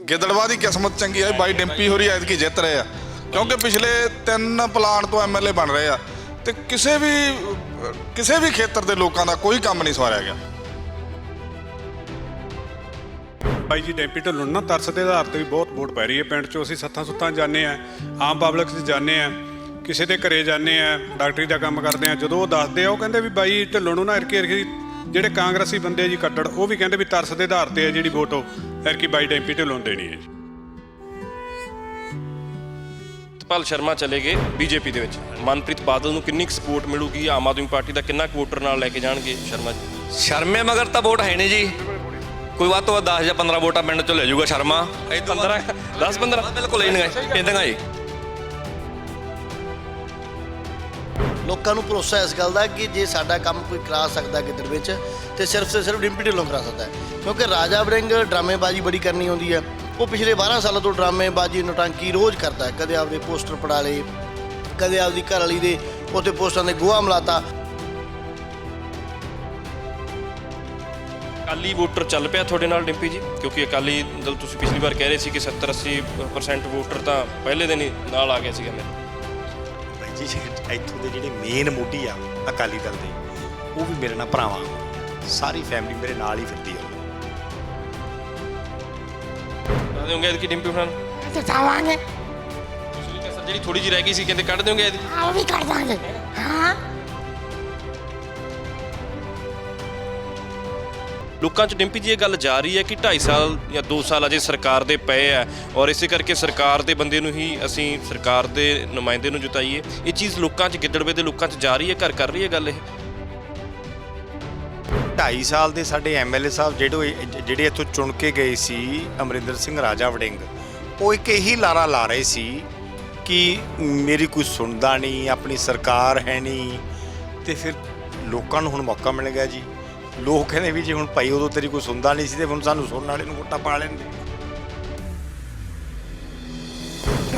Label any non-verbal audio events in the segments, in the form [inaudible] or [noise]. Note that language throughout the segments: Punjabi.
ਗਿੱਦੜਵਾ ਦੀ ਕਿਸਮਤ ਚੰਗੀ ਹੈ, ਬਾਈ ਡਿੰਪੀ ਹੋਰੀ ਐਤਕੀ ਜਿੱਤ ਰਹੇ ਆ। ਕਿਉਂਕਿ ਪਿਛਲੇ ਤਿੰਨ ਪਲਾਨ ਤੋਂ ਐਮਐਲਏ ਬਣ ਰਹੇ ਆ ਤੇ ਕਿਸੇ ਵੀ ਕਿਸੇ ਵੀ ਖੇਤਰ ਦੇ ਲੋਕਾਂ ਦਾ ਕੋਈ ਕੰਮ ਨਹੀਂ ਸਵਾਰਿਆ ਗਿਆ। ਬਾਈ ਜੀ, ਡੈਂਪੀ ਢਿੱਲੋਂ ਨੂੰ ਨਾ ਤਰਸ ਦੇ ਆਧਾਰ ਤੇ ਵੀ ਬਹੁਤ ਵੋਟ ਪੈ ਰਹੀ ਹੈ। ਪਿੰਡ 'ਚੋਂ ਅਸੀਂ ਸੱਥਾਂ ਸੁੱਥਾਂ ਜਾਂਦੇ ਆ ਆਮ ਪਬਲਿਕ 'ਚ ਜਾਂਦੇ ਆ ਕਿਸੇ ਦੇ ਘਰੇ ਜਾਂਦੇ ਆ ਡਾਕਟਰੀ ਦਾ ਕੰਮ ਕਰਦੇ ਆ ਜਦੋਂ ਉਹ ਦੱਸਦੇ ਆ, ਉਹ ਕਹਿੰਦੇ ਵੀ ਬਾਈ ਢਿੱਲੋਂ ਨੂੰ ਨਾ ਇਰਕੀ ਇਰਕੀ ਜਿਹੜੇ ਕਾਂਗਰਸੀ ਬੰਦੇ ਜੀ ਕੱਟੜ ਉਹ ਵੀ ਕਹਿੰਦੇ ਵੀ ਤਰਸ ਦੇ ਆਧਾਰ ਤੇ ਆ ਜਿਹੜੀ ਵੋਟ ਉਹ ਇਰਕੀ ਬਾਈ ਡੈਂਪੀ ਢੱਲੋਂ ਦੇਣੀ ਹੈ ਜੀ। ਸਤਪਾਲ ਸ਼ਰਮਾ ਚਲੇ ਗਏ ਬੀਜੇਪੀ ਦੇ ਵਿੱਚ। ਮਨਪ੍ਰੀਤ ਬਾਦਲ ਨੂੰ ਕਿੰਨੀ ਸਪੋਰਟ ਮਿਲੂਗੀ? ਆਮ ਆਦਮੀ ਪਾਰਟੀ ਦਾ ਕਿੰਨਾ ਕੁ ਵੋਟਰ ਨਾਲ ਲੈ ਕੇ ਜਾਣਗੇ ਸ਼ਰਮਾ ਜੀ? ਸ਼ਰਮੇ ਮਗਰ ਤਾਂ ਵੋਟ ਹੈ ਨਹੀਂ ਜੀ। ਕੋਈ ਵੱਧ ਤੋਂ ਵੱਧ 10 ਜਾਂ 15 ਵੋਟਾਂ ਪਿੰਡ ਚੋਂ ਲੈ ਜਾਊਗਾ ਸ਼ਰਮਾ। 15 10 15 ਬਿਲਕੁਲ ਹੀ। ਨਹੀਂ ਇਦਾਂ ਲੋਕਾਂ ਨੂੰ ਭਰੋਸਾ ਇਸ ਗੱਲ ਦਾ ਕਿ ਜੇ ਸਾਡਾ ਕੰਮ ਕੋਈ ਕਰਾ ਸਕਦਾ ਗਿੱਦੜ ਵਿੱਚ, ਤੇ ਸਿਰਫ ਤੇ ਸਿਰਫ ਡਿੰਪੀ ਢਿੱਲੋਂ ਕਰਾ ਸਕਦਾ ਕਿਉਂਕਿ ਰਾਜਾ ਵੜਿੰਗ ਡਰਾਮੇਬਾਜ਼ੀ ਬੜੀ ਕਰਨੀ ਹੁੰਦੀ ਹੈ। ਉਹ ਪਿਛਲੇ 12 ਸਾਲਾਂ ਤੋਂ ਡਰਾਮੇਬਾਜ਼ੀ ਨੋਟੰਕੀ ਰੋਜ਼ ਕਰਦਾ ਕਦੇ ਆਪਦੇ ਪੋਸਟਰ ਪੜਾ ਲਏ, ਕਦੇ ਆਪਦੀ ਘਰ ਵਾਲੀ ਦੇ ਉੱਤੇ ਪੋਸਟਰਾਂ ਦੇ ਗੋਹਾ ਮਲਾਤਾ। ਅਕਾਲੀ ਵੋਟਰ ਚੱਲ ਪਿਆ ਤੁਹਾਡੇ ਨਾਲ ਡਿੰਪੀ ਜੀ? ਕਿਉਂਕਿ ਅਕਾਲੀ ਦਲ ਤੁਸੀਂ ਪਿਛਲੀ ਵਾਰ ਕਹਿ ਰਹੇ ਸੀ ਕਿ 70 80% ਵੋਟਰ ਤਾਂ ਪਹਿਲੇ ਦਿਨ ਹੀ ਨਾਲ ਆ ਗਏ ਸੀਗਾ ਮੇਰੇ। ਬਾਈ ਜੀ ਇੱਥੋਂ ਦੇ ਜਿਹੜੇ ਮੇਨ ਮੋਢੀ ਆ ਅਕਾਲੀ ਦਲ ਦੇ ਉਹ ਵੀ ਮੇਰੇ ਨਾਲ ਭਰਾਵਾਂ। ਸਾਰੀ ਫੈਮਿਲੀ ਮੇਰੇ ਨਾਲ ਹੀ ਫਿਰਦੀ ਆ। ਦੱਸ ਦਿਓਗੇ ਕਿ ਡਿੰਪੀ ਹੁਣਾਂ ਨੂੰ? ਤੇ ਜਾਵਾਂਗੇ। ਪਿਛਲੀ ਕਸਰ ਜਿਹੜੀ ਥੋੜੀ ਜਿਹੀ ਰਹਿ ਗਈ ਸੀ ਕਹਿੰਦੇ ਕੱਢ ਦਿਓਗੇ ਇਹਦੀ। ਆ ਉਹ ਵੀ ਕਰ ਦਾਂਗੇ। ਹਾਂ। ਲੋਕਾਂ 'ਚ ਡਿੰਪੀ ਜੀ, ਇਹ ਗੱਲ ਜਾ ਰਹੀ ਹੈ ਕਿ 2.5 ਸਾਲ ਜਾਂ 2 ਸਾਲ ਅਜੇ ਸਰਕਾਰ ਦੇ ਪਏ ਆ ਔਰ ਇਸੇ ਕਰਕੇ ਸਰਕਾਰ ਦੇ ਬੰਦੇ ਨੂੰ ਹੀ ਅਸੀਂ ਸਰਕਾਰ ਦੇ ਨੁਮਾਇੰਦੇ ਨੂੰ ਜਿਤਾਈਏ। ਇਹ ਚੀਜ਼ ਲੋਕਾਂ 'ਚ, ਗਿੱਦੜਵੇ ਦੇ ਲੋਕਾਂ 'ਚ ਜਾ ਰਹੀ ਹੈ, ਘਰ ਕਰ ਰਹੀ ਹੈ ਗੱਲ ਇਹ? 2.5 ਸਾਲ ਦੇ ਸਾਡੇ ਐਮਐਲਏ ਸਾਹਿਬ ਜਿਹੜੇ ਜਿਹੜੇ ਇੱਥੋਂ ਚੁਣ ਕੇ ਗਏ ਸੀ ਅਮਰਿੰਦਰ ਸਿੰਘ, ਰਾਜਾ ਵੜਿੰਗ, ਉਹ ਇੱਕ ਇਹੀ ਲਾਰਾ ਲਾ ਰਹੇ ਸੀ ਕਿ ਮੇਰੀ ਕੋਈ ਸੁਣਦਾ ਨਹੀਂ, ਆਪਣੀ ਸਰਕਾਰ ਹੈ ਨਹੀਂ, ਤੇ ਫਿਰ ਲੋਕਾਂ ਨੂੰ ਹੁਣ ਮੌਕਾ ਮਿਲ ਗਿਆ ਜੀ। ਲੋਕ ਕਹਿੰਦੇ ਵੀ ਜੀ ਹੁਣ ਭਾਈ ਉਦੋਂ ਤੇਰੀ ਕੋਈ ਸੁਣਦਾ ਨਹੀਂ ਸੀ ਤੇ ਹੁਣ ਸਾਨੂੰ ਸੁਣਨ ਵਾਲੇ ਨੂੰ ਵੋਟਾਂ ਪਾ ਲੈਣ ਦੇ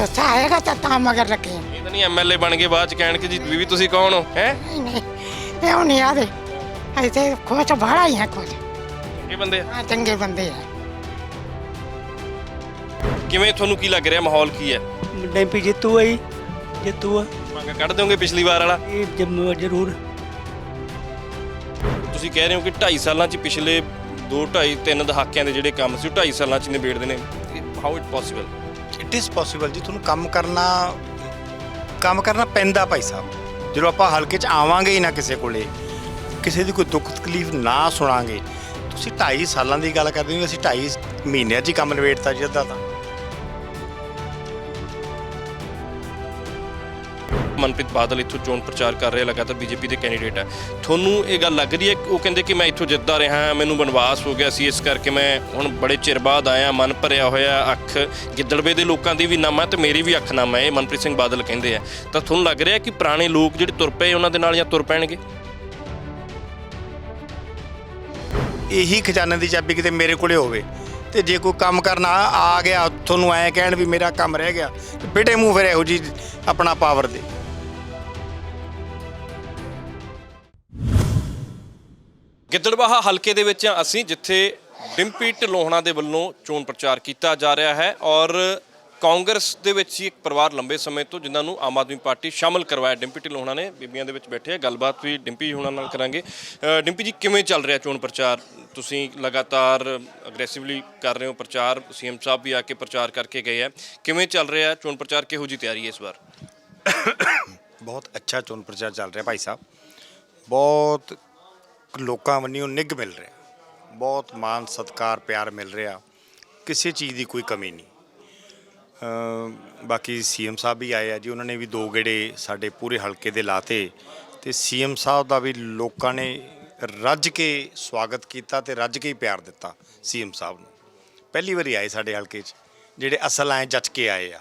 ਰਸਾ ਆਏਗਾ ਤਾਂ ਤਾਂ ਮਗਰ ਲੱਗੇ। ਇਹ ਤਾਂ ਨਹੀਂ ਐਮਐਲਏ ਬਣ ਗਏ ਬਾਅਦ 'ਚ ਕਹਿਣ ਕਿ ਜੀ ਬੀਬੀ ਤੁਸੀਂ ਕੌਣ ਹੋ ਹੈ? ਨਹੀਂ ਨਹੀਂ ਇਹ ਉਹ ਨਹੀਂ ਆਦੇ ਐਸੇ ਕੁਛ ਬੜਾ ਹੀ ਹੈ ਕੁਛ ਇਹ ਬੰਦੇ ਆ। ਹਾਂ ਚੰਗੇ ਬੰਦੇ ਆ। ਕਿਵੇਂ ਤੁਹਾਨੂੰ ਕੀ ਲੱਗ ਰਿਹਾ ਮਾਹੌਲ ਕੀ ਹੈ? ਡੈਂਪੀ ਜਿੱਤੂ ਆਈ ਜਿੱਤੂ ਆ। ਮੰਗ ਕੱਢ ਦਿਓਗੇ ਪਿਛਲੀ ਵਾਰ ਵਾਲਾ? ਇਹ ਜੰਮੂ ਜ਼ਰੂਰ। ਤੁਸੀਂ ਕਹਿ ਰਹੇ ਹੋ ਕਿ 2.5 ਸਾਲਾਂ 'ਚ ਪਿਛਲੇ 2 2.5 3 ਦਹਾਕਿਆਂ ਦੇ ਜਿਹੜੇ ਕੰਮ ਸੀ, ਉਹ 2.5 ਸਾਲਾਂ 'ਚ ਨਿਬੇੜਦੇ ਨੇ। How it possible it is possible ਜੀ, ਤੁਹਾਨੂੰ ਕੰਮ ਕਰਨਾ ਕੰਮ ਕਰਨਾ ਪੈਂਦਾ ਭਾਈ ਸਾਹਿਬ। ਜਦੋਂ ਆਪਾਂ ਹਲਕੇ 'ਚ ਆਵਾਂਗੇ ਹੀ ਨਾ ਕਿਸੇ ਕੋਲੇ, ਕਿਸੇ ਦੀ ਕੋਈ ਦੁੱਖ ਤਕਲੀਫ ਨਾ ਸੁਣਾਂਗੇ, ਤੁਸੀਂ 2.5 ਸਾਲਾਂ ਦੀ ਗੱਲ ਕਰਦੇ ਹੋ, ਅਸੀਂ 2.5 ਮਹੀਨਿਆਂ 'ਚ ਹੀ ਕੰਮ ਨਿਬੇੜਤਾ ਜੀ ਅੱਧਾ ਤਾਂ। ਮਨਪ੍ਰੀਤ ਬਾਦਲ ਇੱਥੋਂ ਚੋਣ ਪ੍ਰਚਾਰ ਕਰ ਰਿਹਾ ਲਗਾਤਾਰ ਬੀਜੇਪੀ ਦੇ ਕੈਂਡੀਡੇਟ ਹੈ ਤੁਹਾਨੂੰ ਇਹ ਗੱਲ ਲੱਗ ਰਹੀ ਹੈ ਕਿ ਉਹ ਕਹਿੰਦੇ ਕਿ ਮੈਂ ਇੱਥੋਂ ਜਿੱਤਦਾ ਰਿਹਾ, ਮੈਨੂੰ ਬਨਵਾਸ ਹੋ ਗਿਆ ਸੀ, ਇਸ ਕਰਕੇ ਮੈਂ ਹੁਣ ਬੜੇ ਚਿਰ ਬਾਅਦ ਆਇਆ, ਮਨ ਭਰਿਆ ਹੋਇਆ, ਅੱਖ ਗਿੱਦੜਵੇ ਦੇ ਲੋਕਾਂ ਦੀ ਵੀ ਨਮ ਹੈ ਤੇ ਮੇਰੀ ਵੀ ਅੱਖ ਨਮ ਹੈ ਇਹ ਮਨਪ੍ਰੀਤ ਸਿੰਘ ਬਾਦਲ ਕਹਿੰਦੇ ਆ। ਤਾਂ ਤੁਹਾਨੂੰ ਲੱਗ ਰਿਹਾ ਕਿ ਪੁਰਾਣੇ ਲੋਕ ਜਿਹੜੇ ਤੁਰ ਪਏ ਉਹਨਾਂ ਦੇ ਨਾਲ ਜਾਂ ਤੁਰ ਪੈਣਗੇ? ਇਹੀ ਖਜ਼ਾਨੇ ਦੀ ਚਾਬੀ ਕਿਤੇ ਮੇਰੇ ਕੋਲੇ ਹੋਵੇ ਤੇ ਜੇ ਕੋਈ ਕੰਮ ਕਰਨਾ ਆ ਗਿਆ, ਤੁਹਾਨੂੰ ਐ ਕਹਿਣ ਵੀ ਮੇਰਾ ਕੰਮ ਰਹਿ ਗਿਆ, ਤੇ ਬੇਟੇ ਮੂੰਹ ਫਿਰ ਇਹੋ ਜੀ ਆਪਣਾ ਪਾਵਰ ਦੇ। ਗਿੱਦੜਬਾਹਾ ਹਲਕੇ ਦੇ ਵਿੱਚ ਹਾਂ ਅਸੀਂ ਜਿੱਥੇ ਡਿੰਪੀ ਢਲੋਹਣਾ ਦੇ ਵੱਲੋਂ ਚੋਣ ਪ੍ਰਚਾਰ ਕੀਤਾ ਜਾ ਰਿਹਾ ਹੈ ਔਰ ਕਾਂਗਰਸ ਦੇ ਵਿੱਚ ਹੀ ਇੱਕ ਪਰਿਵਾਰ ਲੰਬੇ ਸਮੇਂ ਤੋਂ ਜਿਨ੍ਹਾਂ ਨੂੰ ਆਮ ਆਦਮੀ ਪਾਰਟੀ ਸ਼ਾਮਲ ਕਰਵਾਇਆ ਡਿੰਪੀ ਢਲੋਹਣਾ ਨੇ, ਬੀਬੀਆਂ ਦੇ ਵਿੱਚ ਬੈਠੇ ਆ, ਗੱਲਬਾਤ ਵੀ ਡਿੰਪੀ ਹੁਣਾਂ ਨਾਲ ਕਰਾਂਗੇ। ਡਿੰਪੀ ਜੀ, ਕਿਵੇਂ ਚੱਲ ਰਿਹਾ ਚੋਣ ਪ੍ਰਚਾਰ? ਤੁਸੀਂ ਲਗਾਤਾਰ ਅਗਰੈਸਿਵਲੀ ਕਰ ਰਹੇ ਹੋ ਪ੍ਰਚਾਰ, ਸੀਐਮ ਸਾਹਿਬ ਵੀ ਆ ਕੇ ਪ੍ਰਚਾਰ ਕਰਕੇ ਗਏ ਆ। ਕਿਵੇਂ ਚੱਲ ਰਿਹਾ ਚੋਣ ਪ੍ਰਚਾਰ? ਕਿਹੋ ਜੀ ਤਿਆਰੀ ਹੈ ਇਸ ਵਾਰ? [coughs] ਬਹੁਤ ਅੱਛਾ ਚੋਣ ਪ੍ਰਚਾਰ ਚੱਲ ਰਿਹਾ ਭਾਈ ਸਾਹਿਬ। ਬਹੁਤ ਲੋਕਾਂ ਵੱਲੋਂ ਨਿੱਘ ਮਿਲ ਰਿਹਾ। ਬਹੁਤ ਮਾਨ ਸਤਕਾਰ, ਪਿਆਰ ਮਿਲ ਰਿਹਾ। ਕਿਸੇ ਚੀਜ਼ ਦੀ ਕੋਈ ਕਮੀ ਨਹੀਂ। ਅਮ ਬਾਕੀ ਸੀਐਮ ਸਾਹਿਬ ਵੀ ਆਏ ਆ ਜੀ, ਉਹਨਾਂ ਨੇ ਵੀ ਦੋ ਗੇੜੇ ਸਾਡੇ ਪੂਰੇ ਹਲਕੇ ਦੇ ਲਾਤੇ ਤੇ ਸੀਐਮ ਸਾਹਿਬ ਦਾ ਵੀ ਲੋਕਾਂ ਨੇ ਰੱਜ ਕੇ ਸਵਾਗਤ ਕੀਤਾ ਤੇ ਰੱਜ ਕੇ ਹੀ ਪਿਆਰ ਦਿੱਤਾ ਸੀਐਮ ਸਾਹਿਬ ਨੂੰ। ਪਹਿਲੀ ਵਾਰੀ ਆਏ ਸਾਡੇ ਹਲਕੇ 'ਚ, ਜਿਹੜੇ ਅਸਲ ਐ ਜੱਜ ਕੇ ਆਏ ਆ।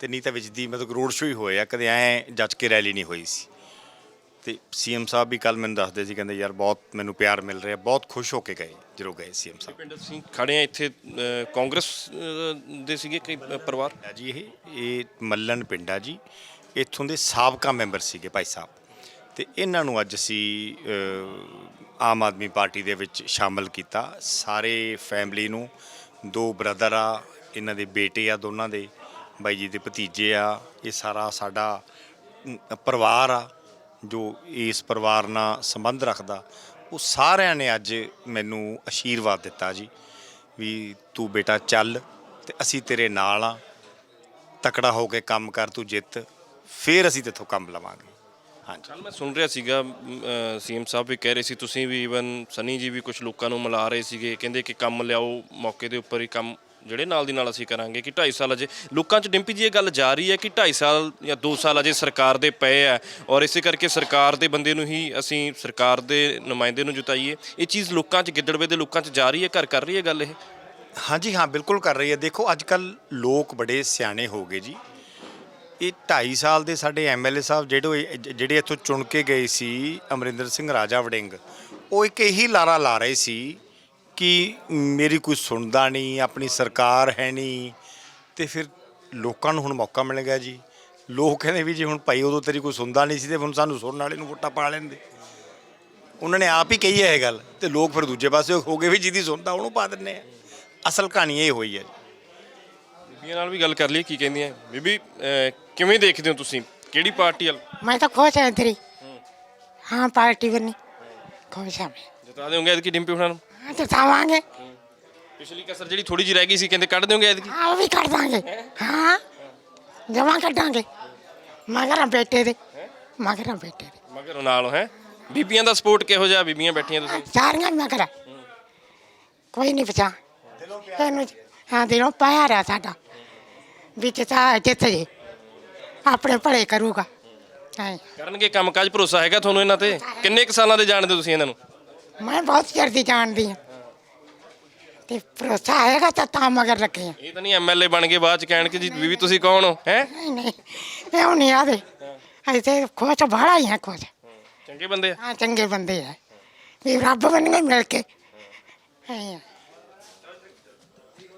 ਤੇ ਨਹੀਂ ਤਾਂ ਵਿੱਚ ਦੀ ਮਤਲਬ ਰੋਡ ਸ਼ੋਅ ਹੀ ਹੋਏ ਆ, ਕਦੇ ਐ ਜੱਜ ਕੇ ਰੈਲੀ ਨਹੀਂ ਹੋਈ ਸੀ। ਤੇ ਸੀਐਮ ਸਾਹਿਬ ਵੀ ਕੱਲ ਮੈਨੂੰ ਦੱਸਦੇ ਸੀ ਕਹਿੰਦੇ ਯਾਰ ਬਹੁਤ ਮੈਨੂੰ ਪਿਆਰ ਮਿਲ ਰਿਹਾ ਬਹੁਤ ਖੁਸ਼ ਹੋ ਕੇ ਗਏ ਜਦੋਂ ਗਏ ਸੀਐਮ ਸਾਹਿਬ। ਪਿੰਡ ਅਸੀਂ ਖੜੇ ਆ ਇੱਥੇ ਅ, ਕਾਂਗਰਸ ਅ, ਦੇ ਸੀਗੇ ਕਈ ਅ, ਪਰਿਵਾਰ? ਹੈ ਜੀ ਇਹ ਇਹ ਮੱਲਨ ਪਿੰਡਾ ਜੀ। ਇੱਥੋਂ ਦੇ ਸਾਬਕਾ ਮੈਂਬਰ ਸੀਗੇ ਭਾਈ ਸਾਹਿਬ। ਤੇ ਇਹਨਾਂ ਨੂੰ ਅੱਜ ਅਸੀਂ ਅ, ਆਮ ਆਦਮੀ ਪਾਰਟੀ ਦੇ ਵਿੱਚ ਸ਼ਾਮਲ ਕੀਤਾ। ਸਾਰੇ ਫੈਮਿਲੀ ਨੂੰ ਦੋ ਬ੍ਰਦਰ ਆ ਇਹਨਾਂ ਦੇ ਬੇਟੇ ਆ ਦੋਨਾਂ ਦੇ ਬਾਈ ਜੀ ਦੇ ਭਤੀਜੇ ਆ ਇਹ ਸਾਰਾ ਸਾਡਾ ਅਮ, ਪਰਿਵਾਰ ਆ। ਜੋ ਇਸ ਪਰਿਵਾਰ ਨਾਲ ਸੰਬੰਧ ਰੱਖਦਾ, ਉਹ ਸਾਰਿਆਂ ਨੇ ਅੱਜ ਮੈਨੂੰ ਆਸ਼ੀਰਵਾਦ ਦਿੱਤਾ ਜੀ ਵੀ ਤੂੰ ਬੇਟਾ ਚੱਲ ਤੇ ਅਸੀਂ ਤੇਰੇ ਨਾਲ ਆ। ਤਕੜਾ ਹੋ ਕੇ ਕੰਮ ਕਰ, ਤੂੰ ਜਿੱਤ, ਫੇਰ ਅਸੀਂ ਤੇਥੋਂ ਕੰਮ ਲਵਾਂਗੇ। ਹਾਂਜੀ। ਕੱਲ ਮੈਂ ਸੁਣ ਰਿਹਾ ਸੀਗਾ ਸੀਐਮ ਸਾਹਿਬ ਵੀ ਕਹਿ ਰਹੇ ਸੀ, ਤੁਸੀਂ ਵੀ ਇਵਨ ਸਨੀ ਜੀ ਵੀ ਕੁਝ ਲੋਕਾਂ ਨੂੰ ਮਿਲਾ ਰਹੇ ਸੀਗੇ, ਕਹਿੰਦੇ ਕਿ ਕੰਮ ਲਿਆਓ, ਮੌਕੇ ਦੇ ਉੱਪਰ ਹੀ ਕੰਮ ਜਿਹੜੇ ਨਾਲ ਦੀ ਨਾਲ ਅਸੀਂ ਕਰਾਂਗੇ ਕਿ 2.5 ਸਾਲ ਅਜੇ ਲੋਕਾਂ 'ਚ ਡਿੰਪੀ ਜੀ ਇਹ ਗੱਲ ਜਾ ਰਹੀ ਹੈ ਕਿ 2.5 ਸਾਲ ਜਾਂ 2 ਸਾਲ ਅਜੇ ਸਰਕਾਰ ਦੇ ਪਏ ਆ ਔਰ ਇਸੇ ਕਰਕੇ ਸਰਕਾਰ ਦੇ ਬੰਦੇ ਨੂੰ ਹੀ ਅਸੀਂ ਸਰਕਾਰ ਦੇ ਨੁਮਾਇੰਦੇ ਨੂੰ ਜੁਤਾਈਏ। ਇਹ ਚੀਜ਼ ਲੋਕਾਂ 'ਚ ਗਿੱਦੜਵੇ ਦੇ ਲੋਕਾਂ 'ਚ ਜਾ ਰਹੀ ਹੈ, ਘਰ ਕਰ ਰਹੀ ਹੈ ਗੱਲ ਇਹ? ਹਾਂਜੀ, ਹਾਂ, ਬਿਲਕੁਲ ਕਰ ਰਹੀ ਹੈ। ਦੇਖੋ ਅੱਜ ਕੱਲ ਲੋਕ ਬੜੇ ਸਿਆਣੇ ਹੋ ਗਏ ਜੀ। ਇਹ 2.5 ਸਾਲ ਦੇ ਸਾਡੇ ਐਮਐਲਏ ਸਾਹਿਬ ਜਿਹੜੇ ਜਿਹੜੇ ਇੱਥੋਂ ਚੁਣ ਕੇ ਗਏ ਸੀ ਅਮਰਿੰਦਰ ਸਿੰਘ ਰਾਜਾ ਵੜਿੰਗ, ਉਹ ਇੱਕ ਇਹੀ ਲਾਰਾ ਲਾ ਰਹੇ ਸੀ ਕਿ ਮੇਰੀ ਕੋਈ ਸੁਣਦਾ ਨਹੀਂ ਆਪਣੀ ਸਰਕਾਰ ਹੈ ਨਹੀਂ ਤੇ ਫਿਰ ਲੋਕਾਂ ਨੂੰ ਹੁਣ ਮੌਕਾ ਮਿਲ ਗਿਆ ਜੀ। ਲੋਕ ਕਹਿੰਦੇ ਵੀ ਜੀ ਹੁਣ ਭਾਈ ਉਦੋਂ ਤੇਰੀ ਕੋਈ ਸੁਣਦਾ ਨਹੀਂ ਸੀ ਤੇ ਹੁਣ ਸਾਨੂੰ ਸੁਣਨ ਵਾਲੇ ਨੂੰ ਵੋਟਾਂ ਪਾ ਲੈਂਦੇ। ਉਹਨਾਂ ਨੇ ਆਪ ਹੀ ਕਹੀ ਹੈ ਇਹ ਗੱਲ ਤੇ ਲੋਕ ਫਿਰ ਦੂਜੇ ਪਾਸੇ ਹੋ ਗਏ ਵੀ ਜਿਹਦੀ ਸੁਣਦਾ ਉਹਨੂੰ ਪਾ ਦਿੰਦੇ ਆ। ਅਸਲ ਕਹਾਣੀ ਇਹ ਹੋਈ ਹੈ ਜੀ। ਬੀਬੀਆਂ ਨਾਲ ਵੀ ਗੱਲ ਕਰ ਲਈ ਕੀ ਕਹਿੰਦੀਆਂ ਬੀਬੀ ਕਿਵੇਂ ਦੇਖਦੇ ਹੋ ਤੁਸੀਂ? ਕਿਹੜੀ ਪਾਰਟੀ ਵੱਲ? ਮੈਂ ਤਾਂ ਖੁਸ਼ ਹਾਂ ਤੇਰੀ। ਹਾਂ ਪਾਰਟੀ ਬਣੀ। ਖੁਸ਼ ਹਾਂ ਮੈਂ। ਜਿਤਾ ਦੇਵੋਗੇ ਐਤਕੀ ਡਿੰਪੀ ਹੁਣਾਂ ਨੂੰ? ਹਾਂ ਤੇ ਸਾਵਾਂਗੇ ਪਿਛਲੀ ਕਸਰ ਜਿਹੜੀ ਥੋੜੀ ਜਿਹੀ ਰਹਿ ਗਈ ਸੀ ਕਹਿੰਦੇ ਕੱਢ ਦਿਓਗੇ ਐਤਕੀ? ਆ ਉਹ ਵੀ ਕਰ ਦਾਂਗੇ। ਹਾਂ ਜਮਾ ਕੱਢਾਂਗੇ ਮਗਰ ਬੇਟੇ ਦੇ ਮਗਰ ਬੇਟੇ ਦੇ। ਮਗਰ ਨਾਲ ਹੈ ਬੀਬੀਆਂ ਦਾ ਸਪੋਰਟ ਕਿਹੋ ਜਿਹਾ ਬੀਬੀਆਂ ਬੈਠੀਆਂ ਤੁਸੀਂ? ਸਾਰੀਆਂ ਮਗਰ। ਕੋਈ ਨਹੀਂ ਪਛਾ ਇਹਨੂੰ ਹਾਂ ਦਿਲੋਂ ਪਿਆਰ ਆ ਸਾਡਾ। ਵਿੱਚ ਤਾਂ ਜਿੱਤ ਜੇ ਆਪਣੇ ਭਲੇ ਕਰੂਗਾ। ਹਾਂ। ਕਰਨਗੇ ਕੰਮਕਾਜ ਭਰੋਸਾ ਹੈਗਾ ਤੁਹਾਨੂੰ ਇਹਨਾਂ ਤੇ? ਕਿੰਨੇ ਕੁ ਸਾਲਾਂ ਦੇ ਜਾਣਦੇ ਹੋ ਤੁਸੀਂ ਇਹਨਾਂ ਨੂੰ? ਮੈਂ ਬਹੁਤ ਚਿਰ ਦੀ ਜਾਣਦੀ ਹਾਂ। ਤੇ ਭਰੋਸਾ ਹੈਗਾ ਤਾਂ ਤਾਂ ਮਗਰ ਆ ਇਹ ਤਾਂ ਨਹੀਂ ਐਮਐਲਏ ਬਣ ਗਏ ਬਾਅਦ ਚ ਕਹਿਣ ਕਿ ਜੀ ਬੀਬੀ ਤੁਸੀਂ ਕੌਣ ਹੋ ਹੈ? ਨਹੀਂ ਨਹੀਂ ਇਹ ਹੁਣ ਨਹੀਂ ਆਦੇ ਐਸੇ ਖੁਸ਼ ਬਾਹਲਾ ਹੀ ਹੈ ਖੁਸ਼। ਚੰਗੇ ਬੰਦੇ ਆ। ਹਾਂ ਚੰਗੇ ਬੰਦੇ ਆ। ਵੀ ਰੱਬ ਬਣ ਗਏ ਮਿਲ ਕੇ। ਐਂ ਆ।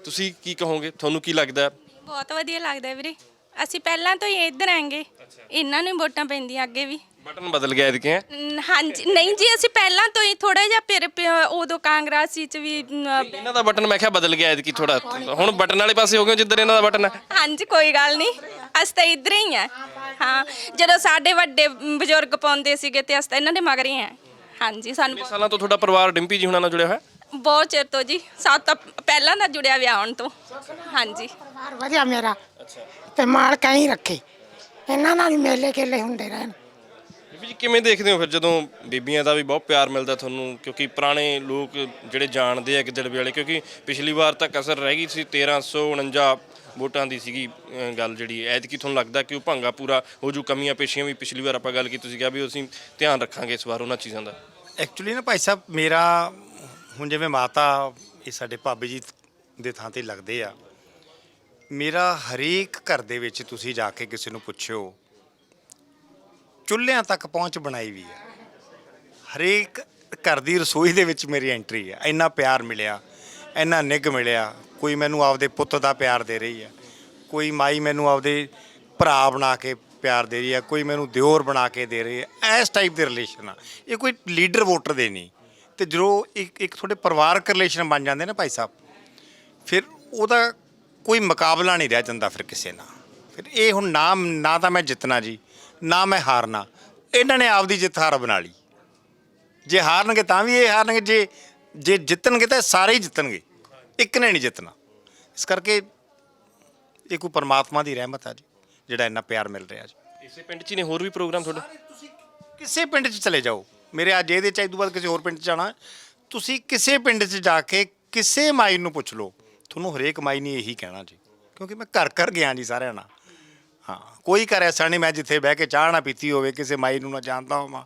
ਤੁਸੀਂ ਕੀ ਕਹੋਗੇ? ਤੁਹਾਨੂੰ ਕੀ ਲੱਗਦਾ? ਬਹੁਤ ਵਧੀਆ ਲੱਗਦਾ ਵੀਰੇ। ਅਸੀਂ ਪਹਿਲਾਂ ਤੋਂ ਹੀ ਇੱਧਰ ਆਂਗੇ। ਇਹਨਾਂ ਨੂੰ ਹੀ ਵੋਟਾਂ ਪੈਂਦੀਆਂ ਅੱਗੇ ਵੀ। ਬਟਨ ਬਦਲ ਗਿਆ ਹੈ ਨ- ਹਾਂਜੀ ਨਹੀਂ ਜੀ ਅਸੀਂ ਪਹਿਲਾਂ ਤੋਂ ਹੀ ਥੋੜਾ ਜਿਹਾ ਫਿਰ ਪ- ਉਦੋਂ ਕਾਂਗਰਸੀ ਚ ਵੀ ਇਹਨਾਂ ਦਾ ਬਟਨ ਮੈਂ ਕਿਹਾ ਬਦਲ ਗਿਆ ਐਤਕੀ ਥੋੜਾ ਹੁਣ ਬਟਨ ਵਾਲੇ ਪਾਸੇ ਹੋ ਗਏ ਹੋ ਜਿੱਧਰ ਇਹਨਾਂ ਦਾ ਬਟਨ ਹੈ। ਹਾਂਜੀ ਕੋਈ ਗੱਲ ਨਹੀਂ। ਅਸੀਂ ਤਾਂ ਇੱਧਰ ਹੀ ਆ ਹਾਂ ਜਦੋਂ ਸਾਡੇ ਵੱਡੇ ਬਜ਼ੁਰਗ ਪਾਉਂਦੇ ਸੀਗੇ ਤੇ ਅਸੀਂ ਤਾਂ ਇਹਨਾਂ ਦੇ ਮਗਰ ਹੀ ਆ ਹਾਂਜੀ ਸਾਨੂੰ ਕਿੰਨੇ ਸਾਲਾਂ ਤੋਂ ਤੁਹਾਡਾ ਪਰਿਵਾਰ ਡਿੰਪੀ ਜੀ ਹੁਣਾਂ ਨਾਲ ਜੁੜਿਆ ਹੋਇਆ? ਬਹੁਤ ਚਿਰ ਤੋਂ ਜੀ ਸਾਤ ਤਾਂ ਪਹਿਲਾਂ ਦਾ ਜੁੜਿਆ ਵਿਆਹ ਆਉਣ ਤੋਂ। ਹਾਂਜੀ। ਪਰਿਵਾਰ ਵਧੀਆ ਮੇਰਾ। ਤੇ ਮਾਲ ਕਹੀਂ ਰੱਖੇ। ਇਹਨਾਂ ਨਾਲ ਵੀ ਮੇਲੇ ਕੇਲੇ ਹੁੰਦੇ ਰਹਿਣ। ਬੀਬੀ ਜੀ ਕਿਵੇਂ ਦੇਖਦੇ ਹੋ ਫਿਰ ਜਦੋਂ ਬੀਬੀਆਂ ਦਾ ਵੀ ਬਹੁਤ ਪਿਆਰ ਮਿਲਦਾ ਤੁਹਾਨੂੰ? ਕਿਉਂਕਿ ਪੁਰਾਣੇ ਲੋਕ ਜਿਹੜੇ ਜਾਣਦੇ ਆ ਗਿੱਦੜਵੇ ਵਾਲੇ ਕਿਉਂਕਿ ਪਿਛਲੀ ਵਾਰ ਤਾਂ ਕਸਰ ਰਹਿ ਗਈ ਸੀ 1349 ਵੋਟਾਂ ਦੀ ਸੀਗੀ ਗੱਲ ਜਿਹੜੀ। ਐਤਕੀ ਤੁਹਾਨੂੰ ਲੱਗਦਾ ਕਿ ਉਹ ਭੰਗਾ ਪੂਰਾ ਹੋ ਜੂ? ਕਮੀਆਂ ਪੇਸ਼ੀਆਂ ਵੀ ਪਿਛਲੀ ਵਾਰ ਆਪਾਂ ਗੱਲ ਕੀਤੀ ਸੀ ਕਿਹਾ ਵੀ ਅਸੀਂ ਧਿਆਨ ਰੱਖਾਂਗੇ ਇਸ ਵਾਰ ਉਹਨਾਂ ਚੀਜ਼ਾਂ ਦਾ। ਐਕਚੁਅਲੀ ਨਾ ਭਾਈ ਸਾਹਿਬ ਮੇਰਾ ਹੁਣ ਜਿਵੇਂ ਮਾਤਾ ਇਹ ਸਾਡੇ ਭਾਬੀ ਜੀ ਦੇ ਥਾਂ ਤੇ ਲੱਗਦੇ ਆ, ਮੇਰਾ ਹਰੇਕ ਘਰ ਦੇ ਵਿੱਚ ਤੁਸੀਂ ਜਾ ਕੇ ਕਿਸੇ ਨੂੰ ਪੁੱਛਿਓ, ਚੁੱਲ੍ਹਿਆਂ ਤੱਕ ਪਹੁੰਚ ਬਣਾਈ ਵੀ ਆ। ਹਰੇਕ ਘਰ ਦੀ ਰਸੋਈ ਦੇ ਵਿੱਚ ਮੇਰੀ ਐਂਟਰੀ ਆ। ਇੰਨਾ ਪਿਆਰ ਮਿਲਿਆ, ਇੰਨਾ ਨਿੱਘ ਮਿਲਿਆ, ਕੋਈ ਮੈਨੂੰ ਆਪਦੇ ਪੁੱਤ ਦਾ ਪਿਆਰ ਦੇ ਰਹੀ ਆ, ਕੋਈ ਮਾਈ ਮੈਨੂੰ ਆਪਦੇ ਭਰਾ ਬਣਾ ਕੇ ਪਿਆਰ ਦੇ ਰਹੀ ਆ, ਕੋਈ ਮੈਨੂੰ ਦਿਓਰ ਬਣਾ ਕੇ ਦੇ ਰਹੀ ਆ। ਇਸ ਟਾਈਪ ਦੇ ਰਿਲੇਸ਼ਨ ਆ। ਇਹ ਕੋਈ ਲੀਡਰ ਵੋਟਰ ਦੇ ਨਹੀਂ। ਤੇ ਜਦੋਂ ਇੱਕ ਇੱਕ ਤੁਹਾਡੇ ਪਰਿਵਾਰਕ ਰਿਲੇਸ਼ਨ ਬਣ ਜਾਂਦੇ ਨਾ ਭਾਈ ਸਾਹਿਬ ਫਿਰ ਉਹਦਾ ਕੋਈ ਮੁਕਾਬਲਾ ਨਹੀਂ ਰਹਿ ਜਾਂਦਾ ਫਿਰ ਕਿਸੇ ਨਾਲ। ਫਿਰ ਇਹ ਹੁਣ ਨਾ ਨਾ ਤਾਂ ਮੈਂ ਜਿੱਤਣਾ ਜੀ ਨਾ ਮੈਂ ਹਾਰਨਾ। ਇਹਨਾਂ ਨੇ ਆਪਦੀ ਜਿੱਤ ਹਾਰ ਬਣਾ ਲਈ। ਜੇ ਹਾਰਨਗੇ ਤਾਂ ਵੀ ਇਹ ਹਾਰਨਗੇ ਜੇ ਜੇ ਜਿੱਤਣਗੇ ਤਾਂ ਸਾਰੇ ਹੀ ਜਿੱਤਣਗੇ। ਇੱਕ ਨੇ ਨਹੀਂ ਜਿੱਤਣਾ। ਇਸ ਕਰਕੇ ਇਹ ਕੋਈ ਪਰਮਾਤਮਾ ਦੀ ਰਹਿਮਤ ਆ ਜੀ ਜਿਹੜਾ ਇੰਨਾ ਪਿਆਰ ਮਿਲ ਰਿਹਾ ਜੀ। ਇਸੇ ਪਿੰਡ 'ਚ ਹੀ ਨੇ ਹੋਰ ਵੀ ਪ੍ਰੋਗਰਾਮ ਤੁਹਾਡੇ? ਕਿਸੇ ਪਿੰਡ 'ਚ ਚਲੇ ਜਾਓ। ਮੇਰੇ ਅੱਜ ਇਹਦੇ ਚ ਇਸ ਤੋਂ ਬਾਅਦ ਕਿਸੇ ਹੋਰ ਪਿੰਡ 'ਚ ਜਾਣਾ। ਤੁਸੀਂ ਕਿਸੇ ਪਿੰਡ 'ਚ ਜਾ ਕੇ ਕਿਸੇ ਮਾਈ ਨੂੰ ਪੁੱਛ ਲਓ। ਤੁਹਾਨੂੰ ਹਰੇਕ ਮਾਈ ਨੇ ਇਹੀ ਕਹਿਣਾ ਜੀ, ਕਿਉਂਕਿ ਮੈਂ ਘਰ ਘਰ ਗਿਆ ਜੀ ਸਾਰਿਆਂ ਨਾਲ। ਹਾਂ, ਕੋਈ ਘਰ ਐਸਾ ਨਹੀਂ, ਮੈਂ ਜਿੱਥੇ ਬਹਿ ਕੇ ਚਾਹ ਨਾ ਪੀਤੀ ਹੋਵੇ, ਕਿਸੇ ਮਾਈ ਨੂੰ ਨਾ ਜਾਣਦਾ ਹੋਵਾਂ,